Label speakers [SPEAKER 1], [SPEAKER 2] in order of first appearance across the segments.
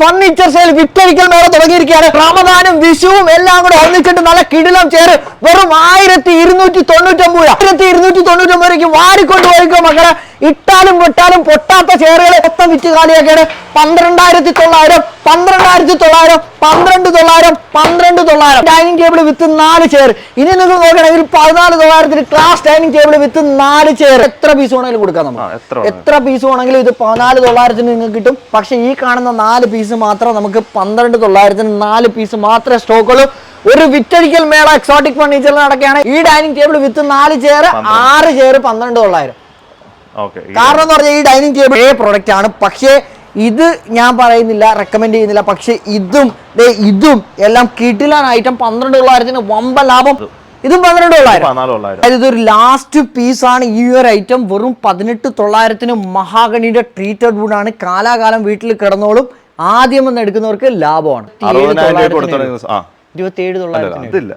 [SPEAKER 1] Furniture sale വിറ്റഴിക്കൽ മേള തുടങ്ങിയിരിക്കുകയാണ്. റമദാനും വിഷുവും എല്ലാം കൂടെ ഒന്നിച്ചിട്ട് നല്ല കിടിലം ചേര് വെറും ആയിരത്തി ഇരുന്നൂറ്റി തൊണ്ണൂറ്റൊമ്പത് ആയിരത്തി ഇരുന്നൂറ്റി തൊണ്ണൂറ്റൊമ്പത് രൂപയ്ക്ക് വാരിക്കൊണ്ട് പോയിക്കോ മക്കളെ. ഇട്ടാലും പൊട്ടാലും പൊട്ടാത്ത ചെയറുകൾ മൊത്തം വിറ്റ് കാലിയാക്കിയാണ്. പന്ത്രണ്ടായിരത്തി തൊള്ളായിരം പന്ത്രണ്ടായിരത്തി തൊള്ളായിരം പന്ത്രണ്ട് തൊള്ളായിരം പന്ത്രണ്ട് തൊള്ളായിരം. ഡൈനിങ് ടേബിൾ വിത്ത് നാല് ചെയർ ഇനി നിങ്ങൾ നോക്കണമെങ്കിൽ പതിനാല് തൊള്ളായിരത്തിന് ക്ലാസ് ഡൈനിങ് ടേബിൾ വിത്ത് നാല് ചെയർ എത്ര പീസ് വേണമെങ്കിലും കൊടുക്കാം നമ്മൾ
[SPEAKER 2] എത്ര
[SPEAKER 1] പീസ് വേണമെങ്കിലും ഇത് പതിനാല് തൊള്ളായിരത്തിന് നിങ്ങൾക്ക് കിട്ടും. പക്ഷെ ഈ കാണുന്ന നാല് പീസ് മാത്രം നമുക്ക് പന്ത്രണ്ട് തൊള്ളായിരത്തിന് നാല് പീസ് മാത്രമേ സ്റ്റോക്കുള്ളൂ ഒരു വിറ്റഴിക്കൽ മേള എക്സോട്ടിക് ഫർണിച്ചറിൽ നടക്കുകയാണ് ഈ ഡൈനിങ് ടേബിൾ വിത്ത് നാല് ചെയർ ആറ് ചെയർ പന്ത്രണ്ട് തൊള്ളായിരം. കാരണം എന്ന് പറഞ്ഞാൽ ഈ ഡൈനിങ് ടേബിൾ ഏ പ്രൊഡക്റ്റ് ആണ്. പക്ഷേ ഇത് ഞാൻ പറയുന്നില്ല റെക്കമെൻഡ് ചെയ്യുന്നില്ല. പക്ഷെ ഇതും ഇതും എല്ലാം കിടിലാണ് ഐറ്റം പന്ത്രണ്ട് തൊള്ളായിരത്തിന് വമ്പ ലാഭം. ഇതും പന്ത്രണ്ട് തൊള്ളായിരം ഇതൊരു ലാസ്റ്റ് പീസ് ആണ് ഈ ഒരു ഐറ്റം വെറും പതിനെട്ട് തൊള്ളായിരത്തിന് മഹാഗണിയുടെ ട്രീറ്റഡ് വുഡ് ആണ്. കാലാകാലം വീട്ടിൽ കിടന്നോളും. ആദ്യം വന്ന് എടുക്കുന്നവർക്ക് ലാഭമാണ്. ഇരുപത്തിയേഴ് തൊള്ളായിരത്തിന്
[SPEAKER 2] അതില്ല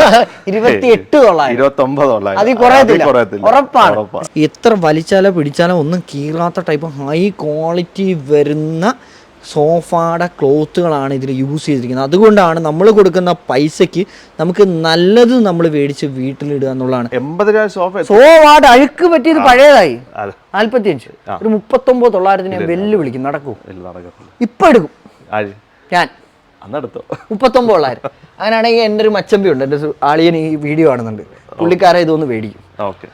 [SPEAKER 1] ഇരുപത്തിയെട്ട് തൊള്ളായിരം
[SPEAKER 2] ഇരുപത്തൊമ്പത്
[SPEAKER 1] അതിൽ കുറയത്തില്ല
[SPEAKER 2] കുറയത്തില്ല
[SPEAKER 1] ഉറപ്പാണ്.
[SPEAKER 2] ഉറപ്പാണ്.
[SPEAKER 1] എത്ര വലിച്ചാലോ പിടിച്ചാലോ ഒന്നും കീറാത്ത ടൈപ്പ് ഹൈ ക്വാളിറ്റി വരുന്ന സോഫയുടെ ക്ലോത്തുകളാണ് ഇതിൽ യൂസ് ചെയ്തിരിക്കുന്നത്. അതുകൊണ്ടാണ് നമ്മൾ കൊടുക്കുന്ന പൈസയ്ക്ക് നമുക്ക് നല്ലത് നമ്മൾ മേടിച്ച് വീട്ടിലിടുക എന്നുള്ളതാണ്.
[SPEAKER 2] എൺപതിനായിരം സോഫ എത്ര?
[SPEAKER 1] അഴുക്ക് പറ്റിയത് പഴയതായി. നാല്പത്തിയഞ്ച്. ഒരു മുപ്പത്തൊമ്പത് തൊള്ളായിരത്തിന് വെല്ലുവിളിക്കും. വെല്ലു വിളിക്കും നടക്കൂ. ഇപ്പൊ എടുക്കും ഞാൻ.
[SPEAKER 2] അന്നെടുത്തോ.
[SPEAKER 1] അങ്ങനെയാണെങ്കിൽ എന്റെ ഒരു മച്ചമ്പി ഉണ്ട്. എന്റെ ആളിയൻ ഈ വീഡിയോ കാണുന്നുണ്ട്. പുള്ളിക്കാരെ ഇതൊന്ന് മേടിക്കും.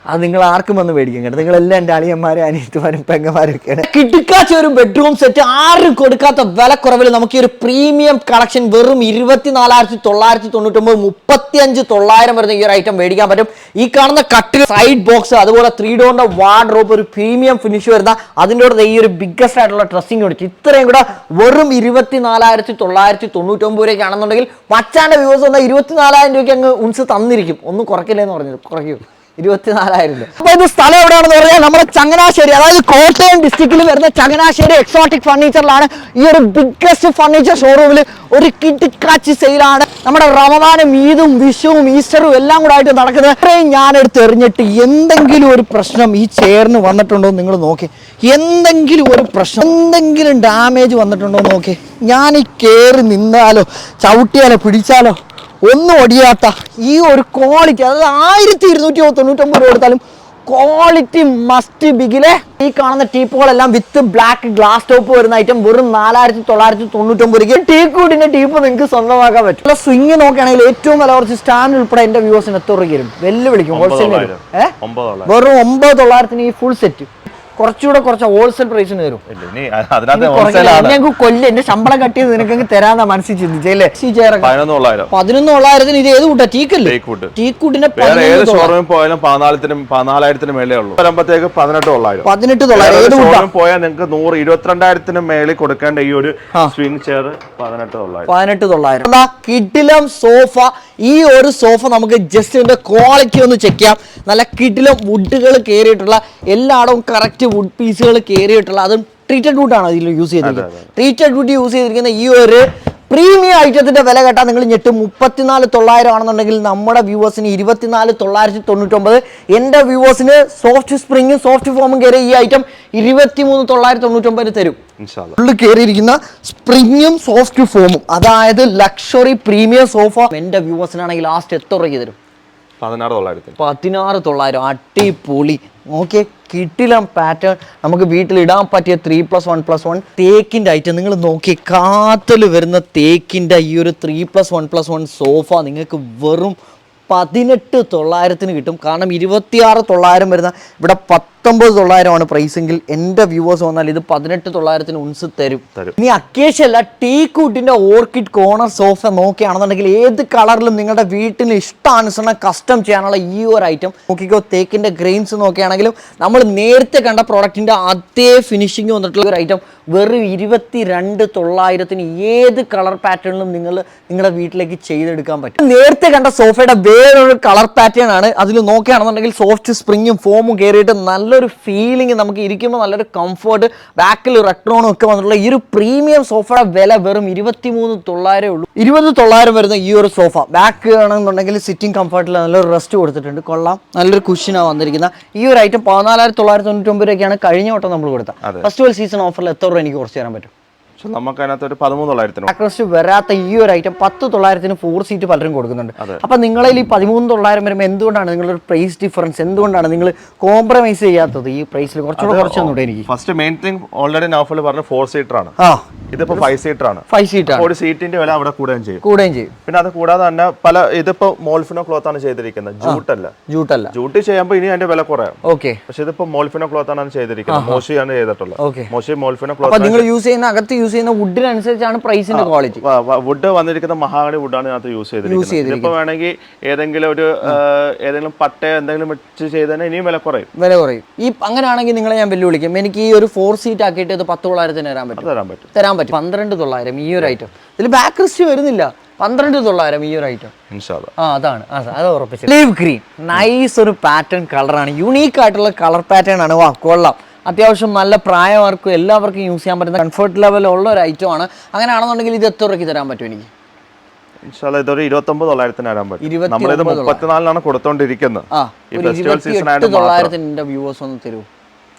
[SPEAKER 1] അത് നിങ്ങൾ ആർക്കും വന്ന് മേടിക്കും കേട്ടോ. നിങ്ങളെല്ലാം എന്റെ അളിയന്മാരും അനിയത്തുമാരും പെങ്ങന്മാരും ഒക്കെയാണ് കിട്ടിക്കാച്ച ഒരു ബെഡ്റൂം സെറ്റ് ആരും കൊടുക്കാത്ത വിലക്കുറവിൽ നമുക്ക് ഈ ഒരു പ്രീമിയം കളക്ഷൻ വെറും ഇരുപത്തിനാലായിരത്തി തൊള്ളായിരത്തി തൊണ്ണൂറ്റൊമ്പത് മുപ്പത്തിയഞ്ച് തൊള്ളായിരം വരുന്ന ഈ ഒരു ഐറ്റം മേടിക്കാൻ പറ്റും. ഈ കാണുന്ന കട്ടിൽ സൈഡ് ബോക്സ് അതുപോലെ ത്രീ ഡോറിന്റെ വാർഡ്രോബ് ഒരു പ്രീമിയം ഫിനിഷ് വരുന്ന അതിന്റെ കൂടെ ഈ ഒരു ബിഗ്ഗസ്റ്റ് ആയിട്ടുള്ള ഡ്രസ്സിംഗ് കൊടുക്കും ഇത്രയും കൂടെ വെറും ഇരുപത്തിനാലായിരത്തി തൊള്ളായിരത്തി തൊണ്ണൂറ്റൊമ്പത് രൂപയ്ക്കാണെന്നുണ്ടെങ്കിൽ മച്ചാന്റെ വ്യൂസ് വന്നാൽ ഇരുപത്തിനാലായിരം രൂപയ്ക്ക് അങ്ങ് ഉൺസ് തന്നിരിക്കും. ഒന്നും കുറയ്ക്കില്ലെന്ന് പറഞ്ഞത്. കുറയ്ക്കും. ഇരുപത്തിനാലായിരം രൂപ അപ്പൊ ഇത് സ്ഥലം എവിടെയാണെന്ന് പറഞ്ഞാൽ നമ്മുടെ ചങ്ങനാശ്ശേരി അതായത് കോട്ടയം ഡിസ്ട്രിക്റ്റിൽ വരുന്ന ചങ്ങനാശ്ശേരി എക്സോട്ടിക് ഫർണിച്ചറിലാണ് ഈ ഒരു ബിഗ്ഗസ്റ്റ് ഫർണിച്ചർ ഷോറൂമിൽ ഒരു കിട്ടിക്കാച്ചി സെയിലാണ് നമ്മുടെ റമദാനും ഈദും വിഷുവും ഈസ്റ്ററും എല്ലാം കൂടെ ആയിട്ട് നടക്കുന്നത്. ഇത്രയും ഞാനെടുത്ത് എറിഞ്ഞിട്ട് എന്തെങ്കിലും ഒരു പ്രശ്നം ഈ ചെയറിന് വന്നിട്ടുണ്ടോ നിങ്ങൾ നോക്കി. എന്തെങ്കിലും ഒരു പ്രശ്നം എന്തെങ്കിലും ഡാമേജ് വന്നിട്ടുണ്ടോ നോക്കി. ഞാൻ ഈ കയറി നിന്നാലോ ചവിട്ടിയാലോ പിടിച്ചാലോ ഒന്നും ഒടിയാത്ത ഈ ഒരു ക്വാളിറ്റി അതായത് ആയിരത്തി ഇരുന്നൂറ്റി തൊണ്ണൂറ്റൊമ്പത് രൂപ കൊടുത്താലും ക്വാളിറ്റി മസ്റ്റ് ബിഗിലെ ഈ കാണുന്ന ടീപ്പുകളെല്ലാം വിത്ത് ബ്ലാക്ക് ഗ്ലാസ് ടോപ്പ് വരുന്ന ഐറ്റം വെറും നാലായിരത്തി തൊള്ളായിരത്തി തൊണ്ണൂറ്റൊമ്പത് രൂപ ടീ കൂടിന്റെ ടീപ്പ് നിങ്ങൾക്ക് സ്വന്തമാക്കാൻ പറ്റും. സ്വിങ് നോക്കുകയാണെങ്കിൽ ഏറ്റവും വില കുറച്ച് സ്റ്റാൻഡ് ഉൾപ്പെടെ എന്റെ വ്യൂസിന് എത്ര രൂപ വരും? വെല്ലുവിളിക്കും ഹോൾസെയിൽ
[SPEAKER 2] വരും.
[SPEAKER 1] വെറും ഒമ്പത് തൊള്ളായിരത്തിന് ഈ ഫുൾ സെറ്റ് കുറച്ചുകൂടെ കുറച്ച് ഹോൾസെയിൽ പ്രൈസിന് തരും. അങ്ങ് കൊല്ല് എന്റെ ശമ്പളം കട്ട് ചെയ്ത് നിനക്ക് തരാന്നാ മനസ്സിൽ ചിന്തിച്ചല്ലേ
[SPEAKER 2] പതിനൊന്ന്
[SPEAKER 1] തൊള്ളായിരത്തിന് ഇത് ഏത് കൂട്ടാ? ടീക്കല്ലേ? ടീക്കൂട്ടിന്റെ
[SPEAKER 2] പതിനാലായിരത്തിന് മേലേ ഉള്ളൂ. വരുമ്പോഴത്തേക്ക് പതിനെട്ട് തൊള്ളായിരം
[SPEAKER 1] പതിനെട്ട് തൊള്ളായിരം
[SPEAKER 2] പോയാൽ നിങ്ങൾക്ക് നൂറ് ഇരുപത്തിരണ്ടായിരത്തിന് മേളിൽ കൊടുക്കേണ്ട ഈ ഒരു സ്വിംഗ് ചെയർ പതിനെട്ട് തൊള്ളായിരം
[SPEAKER 1] പതിനെട്ട് തൊള്ളായിരം കിടിലം സോഫ ഈ ഒരു സോഫ നമുക്ക് ജസ്റ്റ് ഇതിന്റെ ക്വാളിറ്റി ഒന്ന് ചെക്ക് ചെയ്യാം. നല്ല കിടിലം വുഡുകൾ കയറിയിട്ടുള്ള എല്ലായിടവും കറക്റ്റ് വുഡ് പീസുകൾ കയറിയിട്ടുള്ള അതും ട്രീറ്റഡ് വുഡാണ് ഇതിൽ യൂസ് ചെയ്തിരിക്കുന്നത് ട്രീറ്റഡ് വുഡ് യൂസ് ചെയ്തിരിക്കുന്ന ഈ ഒരു പ്രീമിയം ഐറ്റത്തിന്റെ വില കേട്ടാൽ നിങ്ങൾ ഞെട്ടും. മുപ്പത്തിനാല് തൊള്ളായിരം ആണെന്നുണ്ടെങ്കിൽ നമ്മുടെ വ്യൂവേഴ്സിന് ഇരുപത്തിനാല് തൊള്ളായിരത്തി തൊണ്ണൂറ്റൊമ്പത്. എന്റെ വ്യൂവേഴ്സിന് സോഫ്റ്റ് സ്പ്രിങ്ങും സോഫ്റ്റ് ഫോമും കയറി ഈ ഐറ്റം ഇരുപത്തിമൂന്ന് തൊള്ളായിരത്തി തൊണ്ണൂറ്റൊമ്പതിന് തരും. ഉള്ളിൽ കയറിയിരിക്കുന്ന സ്പ്രിങ്ങും സോഫ്റ്റ് ഫോമും അതായത് ലക്ഷറി പ്രീമിയം സോഫ എന്റെ വ്യൂവേഴ്സിനാണെങ്കിൽ ലാസ്റ്റ് എത്ര രൂപയ്ക്ക് തരും?
[SPEAKER 2] പതിനാറ് തൊള്ളായിരത്തിന്.
[SPEAKER 1] പതിനാറ് തൊള്ളായിരം. അടിപൊളി. ഓക്കെ കിട്ടിലം പാറ്റേൺ നമുക്ക് വീട്ടിൽ ഇടാൻ പറ്റിയ three plus one plus one തേക്കിന്റെ item നിങ്ങൾ നോക്കി കാത്തൽ വരുന്ന തേക്കിന്റെ ഈ ഒരു three plus one plus one sofa നിങ്ങൾക്ക് വെറും പതിനെട്ട് തൊള്ളായിരത്തിന് കിട്ടും. കാരണം ഇരുപത്തിയാറ് തൊള്ളായിരം വരുന്ന ഇവിടെ പത്തൊമ്പത് തൊള്ളായിരമാണ് പ്രൈസെങ്കിൽ എന്റെ വ്യൂവേഴ്സ് വന്നാൽ ഇത് പതിനെട്ട് തൊള്ളായിരത്തിന് ഉൺസ് തരും.
[SPEAKER 2] തരും.
[SPEAKER 1] ഇനി അക്കേഷല്ല ടീ കൂട്ടിന്റെ ഓർക്കിഡ് കോണർ സോഫ നോക്കുകയാണെന്നുണ്ടെങ്കിൽ ഏത് കളറിലും നിങ്ങളുടെ വീട്ടിന് ഇഷ്ടാനുസരണം കസ്റ്റം ചെയ്യാനുള്ള ഈ ഒരു ഐറ്റം നോക്കിക്കോ തേക്കിന്റെ ഗ്രെയിൻസ് നോക്കുകയാണെങ്കിലും നമ്മൾ നേരത്തെ കണ്ട പ്രോഡക്റ്റിന്റെ അതേ ഫിനിഷിംഗ് വന്നിട്ടുള്ള ഒരു ഐറ്റം വെറും ഇരുപത്തി രണ്ട് തൊള്ളായിരത്തിന് ഏത് കളർ പാറ്റേണിലും നിങ്ങൾ നിങ്ങളുടെ വീട്ടിലേക്ക് ചെയ്തെടുക്കാൻ പറ്റും. നേരത്തെ കണ്ട സോഫയുടെ വേറൊരു കളർ പാറ്റേൺ ആണ്. അതിൽ നോക്കുകയാണെന്നുണ്ടെങ്കിൽ സോഫ്റ്റ് സ്പ്രിങ്ങും ഫോമും കയറിയിട്ട് നല്ലൊരു ഫീലിംഗ് നമുക്ക് ഇരിക്കുമ്പോൾ നല്ലൊരു കംഫർട്ട് ബാക്കിൽ റെട്രോണും ഒക്കെ വന്നിട്ടുള്ള ഈ ഒരു പ്രീമിയം സോഫയുടെ വില വെറും ഇരുപത്തി മൂന്ന് തൊള്ളായിരം ഉള്ളൂ. ഇരുപത് തൊള്ളായിരം വരുന്ന ഈ ഒരു സോഫ ബാക്ക് ആണെന്നുണ്ടെങ്കിൽ സിറ്റിംഗ് കംഫർട്ടിൽ നല്ലൊരു റെസ്റ്റ് കൊടുത്തിട്ടുണ്ട്. കൊള്ളാം. നല്ലൊരു കുഷനാണ് വന്നിരിക്കുന്ന. ഈ ഒരു ഐറ്റം പതിനാലായിരത്തി തൊള്ളായിരത്തി തൊണ്ണൂറ്റി ഒമ്പത് രൂപയ്ക്കാണ് കഴിഞ്ഞ വട്ടം നമ്മൾ കൊടുത്തത്
[SPEAKER 2] ഫസ്റ്റ്
[SPEAKER 1] ഫെസ്റ്റിവൽ സീസൺ ഓഫറിൽ എത്ര എനിക്ക് കുറച്ച് തരാൻ പറ്റും.
[SPEAKER 2] പക്ഷെ നമുക്ക് അതിനകത്ത് ഒരു പതിമൂന്ന് തൊള്ളായിരത്തിന്
[SPEAKER 1] വരാത്ത ഈ ഒരു ഐറ്റം പത്ത് തൊള്ളായിരത്തിന് ഫോർ സീറ്റ് പലരും കൊടുക്കുന്നുണ്ട്. അപ്പൊ നിങ്ങളിൽ ഈ പതിമൂന്ന് തൊള്ളായിരം വരുമ്പോൾ എന്തുകൊണ്ടാണ് നിങ്ങളുടെ പ്രൈസ് ഡിഫറൻസ് എന്തുകൊണ്ടാണ് നിങ്ങൾ കോംപ്രമൈസ് ചെയ്യാത്തത്? ഈ പ്രൈസിൽ കുറച്ചുകൂടെ കുറച്ച് തന്നൂടെ എനിക്ക്.
[SPEAKER 2] First main thing already Naufal പറഞ്ഞ ഫോർ സീറ്റർ ആണ്. ഇതിപ്പോ ഫൈവ് സീറ്റർ ആണ്.
[SPEAKER 1] ഫൈവ് സീറ്റ്
[SPEAKER 2] ഒരു സീറ്റിന്റെ വില അവിടെ കൂടുകയും ചെയ്യും.
[SPEAKER 1] കൂടുകയും ചെയ്യും.
[SPEAKER 2] പിന്നെ അത് കൂടാതെ തന്നെ പല ഇതിപ്പോ മോൾഫിനോ ക്ലോത്ത് ആണ് ചെയ്തിരിക്കുന്നത്. ജൂട്ട് അല്ല.
[SPEAKER 1] ജൂട്ടല്ല
[SPEAKER 2] ജൂട്ട് ചെയ്യുമ്പോൾ ഇനി അതിന്റെ വില കുറയാം.
[SPEAKER 1] ഓക്കെ
[SPEAKER 2] പക്ഷെ ഇതിപ്പോ മോൾഫിനോ ക്ലോത്ത് ആണ് ചെയ്തിരിക്കുന്നത്. മോശിയാണ് ചെയ്തിട്ടുള്ളത്. മോശി മോൾഫിനോ ക്ലോത്ത്
[SPEAKER 1] നിങ്ങൾ യൂസ് ചെയ്യുന്ന അകത്ത് യൂസ് ചെയ്യുന്ന വുഡിനനുസരിച്ചാണ് പ്രൈസിന്റെ ക്വാളിറ്റി
[SPEAKER 2] വുഡ് വന്നിരിക്കുന്ന മഹാഗണി വുഡാണ് ഇതിനകത്ത് യൂസ് ചെയ്തിരിക്കുന്നത്. ഇപ്പൊ വേണമെങ്കിൽ ഏതെങ്കിലും ഒരു ഏതെങ്കിലും പട്ട എന്തെങ്കിലും വെച്ച് ചെയ്താൽ ഇനിയും വില കുറയും.
[SPEAKER 1] വില കുറയും. ഈ അങ്ങനെയാണെങ്കിൽ നിങ്ങളെ ഞാൻ വെല്ലുവിളിക്കും. എനിക്ക് ഈ ഒരു ഫോർ സീറ്റ് ആക്കിയിട്ട് ഇത് പത്ത് തൊള്ളായിരത്തിന് തരാൻ പറ്റും.
[SPEAKER 2] തരാൻ പറ്റും.
[SPEAKER 1] തരാൻ പറ്റും. പന്ത്രണ്ട് തൊള്ളായിരം ഈ ഒരു ഐറ്റം ഇതിൽ ബാക്ക് റിസ്റ്റ് വരുന്നില്ല. പന്ത്രണ്ട് തൊള്ളായിരം ഈ ഒരു ഐറ്റം ആ അതാണ്. അത് ഉറപ്പിച്ചു. ലീവ് ഗ്രീൻ നൈസ് ഒരു പാറ്റേൺ കളറാണ് യുണീക്ക് ആയിട്ടുള്ള കളർ പാറ്റേൺ ആണ്. വാ കൊള്ളാം. അത്യാവശ്യം നല്ല പ്രായമാർക്കും എല്ലാവർക്കും യൂസ് ചെയ്യാൻ പറ്റുന്ന കംഫർട്ട് ലെവൽ ഉള്ള ഒരു ഐറ്റം ആണ്. അങ്ങനെയാണെന്നുണ്ടെങ്കിൽ ഇത് എത്ര രൂപയ്ക്ക് തരാൻ പറ്റും എനിക്ക്?
[SPEAKER 2] ഇതൊരു ഇരുപത്തൊമ്പത് തൊള്ളായിരത്തിന് തരാൻ പറ്റും. നമ്മളിത് മുപ്പത്തിനാലിനാണ് കൊടുത്തോണ്ടിരിക്കുന്നത്. ഈ
[SPEAKER 1] ഒരു
[SPEAKER 2] ഫെസ്റ്റിവൽ സീസൺ ആയിട്ട് മാത്രം.
[SPEAKER 1] തൊള്ളായിരത്തിന് എന്റെ വ്യൂവേഴ്സ് ഒന്ന് തരൂ.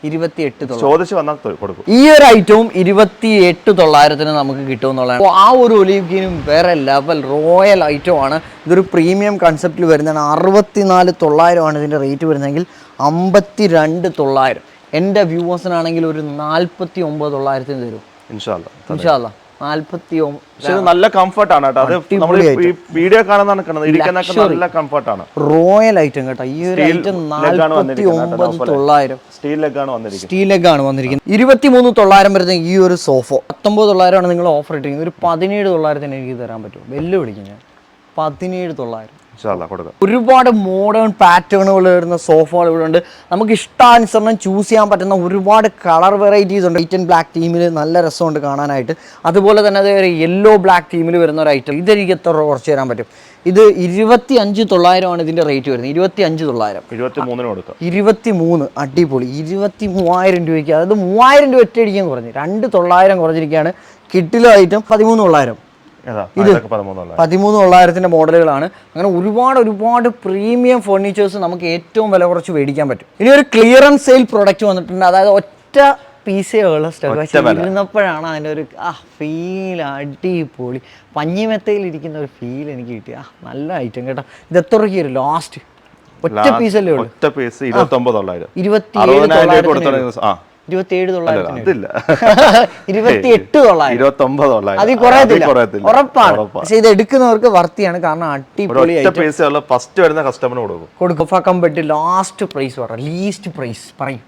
[SPEAKER 1] ഇരുപത്തിയെട്ട് തൊള്ളായിരം.
[SPEAKER 2] ചോദിച്ച് വന്നാൽ കൊടുക്കും.
[SPEAKER 1] ഈ ഒരു ഐറ്റവും ഇരുപത്തി എട്ട് തൊള്ളായിരത്തിന് നമുക്ക് കിട്ടും എന്നുള്ളതാണ് ആ ഒരു ഒലീവ് ഗീനും വേറെ ലെവൽ റോയൽ ഐറ്റം ആണ്. ഇതൊരു പ്രീമിയം കൺസെപ്റ്റിൽ വരുന്നതാണ്. അറുപത്തിനാല് തൊള്ളായിരമാണ് ഇതിന്റെ റേറ്റ് വരുന്നതെങ്കിൽ അമ്പത്തി രണ്ട് തൊള്ളായിരം. എന്റെ വ്യൂവേഴ്സിനാണെങ്കിൽ ഒരു നാൽപ്പത്തി ഒമ്പത് തൊള്ളായിരത്തിന് തരും.
[SPEAKER 2] ഇൻഷാല്ല
[SPEAKER 1] നാൽപ്പത്തി
[SPEAKER 2] നല്ല കംഫർട്ടാണ് കേട്ടോ. അത് നമ്മൾ വീഡിയോ കാണുന്നതാണ് കാണുന്നത് ഇരിക്കാനൊക്കെ നല്ല കംഫർട്ടാണ്
[SPEAKER 1] റോയൽ ഐറ്റം കേട്ടോ. ഈ ഒരു ഐറ്റം നാൽപ്പത്തി
[SPEAKER 2] വന്നിരിക്കുന്നത് കേട്ടോ,
[SPEAKER 1] ഒമ്പത് തൊള്ളായിരം.
[SPEAKER 2] സ്റ്റീൽ വന്നിരിക്കുന്നത്.
[SPEAKER 1] സ്റ്റീൽ വന്നിരിക്കുന്നത്. ഇരുപത്തിമൂന്ന് തൊള്ളായിരം വരുന്ന ഈ ഒരു സോഫ പത്തൊമ്പത് തൊള്ളായിരമാണ് നിങ്ങൾ ഓഫർ ഇട്ടിരിക്കുന്നത്. ഒരു പതിനേഴ് തൊള്ളായിരത്തിന് എനിക്ക് തരാൻ പറ്റും വെല്ലുവിളിക്കും ഞാൻ. പതിനേഴ് തൊള്ളായിരം.
[SPEAKER 2] കൊടുക്കാം.
[SPEAKER 1] ഒരുപാട് മോഡേൺ പാറ്റേണുകൾ വരുന്ന സോഫകൾ ഇവിടെ ഉണ്ട് നമുക്ക് ഇഷ്ടാനുസരണം ചൂസ് ചെയ്യാൻ പറ്റുന്ന ഒരുപാട് കളർ വെറൈറ്റീസ് ഉണ്ട്. വൈറ്റ് ആൻഡ് ബ്ലാക്ക് ടീമിൽ നല്ല രസമുണ്ട് കാണാനായിട്ട്. അതുപോലെ തന്നെ അത് യെല്ലോ ബ്ലാക്ക് ടീമിൽ വരുന്ന ഒരു ഐറ്റം ഇതെനിക്ക് എത്ര കുറച്ച് തരാൻ പറ്റും? ഇത് ഇരുപത്തി അഞ്ച് തൊള്ളായിരമാണ് ഇതിന്റെ റേറ്റ് വരുന്നത്. ഇരുപത്തി അഞ്ച് തൊള്ളായിരം
[SPEAKER 2] ഇരുപത്തി
[SPEAKER 1] മൂന്ന് അടിപൊളി. ഇരുപത്തി മൂവായിരം രൂപയ്ക്ക്. അതായത് മൂവായിരം രൂപ ഒറ്റയടിക്കാൻ കുറഞ്ഞു രണ്ട് തൊള്ളായിരം കുറഞ്ഞിരിക്കുകയാണ്. കിട്ടിലോ ഐറ്റം പതിമൂന്ന് തൊള്ളായിരം.
[SPEAKER 2] പതിമൂന്നുള്ള
[SPEAKER 1] പതിമൂന്ന് തൊള്ളായിരത്തിന്റെ മോഡലുകളാണ്. അങ്ങനെ ഒരുപാട് ഒരുപാട് പ്രീമിയം ഫർണിച്ചേഴ്സ് നമുക്ക് ഏറ്റവും വില കുറച്ച് മേടിക്കാൻ പറ്റും. ഇനി ഒരു ക്ലിയറൻസ് സെയിൽ പ്രൊഡക്റ്റ് വന്നിട്ടുണ്ട്. അതായത് ഒറ്റ പീസേ ഉള്ള സ്റ്റോക്ക് പക്ഷേ ഇരുന്നപ്പോഴാണ് അതിന്റെ ഒരു ആ ഫീൽ അടിപൊളി. പഞ്ഞിമെത്തയിൽ ഇരിക്കുന്ന ഒരു ഫീൽ എനിക്ക് കിട്ടി. ആ നല്ല ഐറ്റം കേട്ടോ. ഇത് എത്ര വരും? ലാസ്റ്റ് ഒറ്റ പീസല്ലേ ഉള്ളൂ?
[SPEAKER 2] ഒറ്റ പീസ് ഇരുപത്തി ഒമ്പത് തൊള്ളായിരം.
[SPEAKER 1] ഇരുപത്തി ഇരുപത്തിയേഴ് തൊള്ളായിരത്തിന്
[SPEAKER 2] അതില്ല. ഇരുപത്തി തൊള്ളായിരം
[SPEAKER 1] അതിൽ കുറയത്തില്ല. ഉറപ്പാണ്. പക്ഷെ ഇത് എടുക്കുന്നവർക്ക് വർത്തിയാണ്. കാരണം അടിപൊളി
[SPEAKER 2] ഫസ്റ്റ് വരുന്ന കസ്റ്റമറിന് കൊടുക്കും.
[SPEAKER 1] കൊടുക്കും. കമ്പറ്റി ലാസ്റ്റ് പ്രൈസ് പറ. ലീസ്റ്റ് പ്രൈസ് പറയും.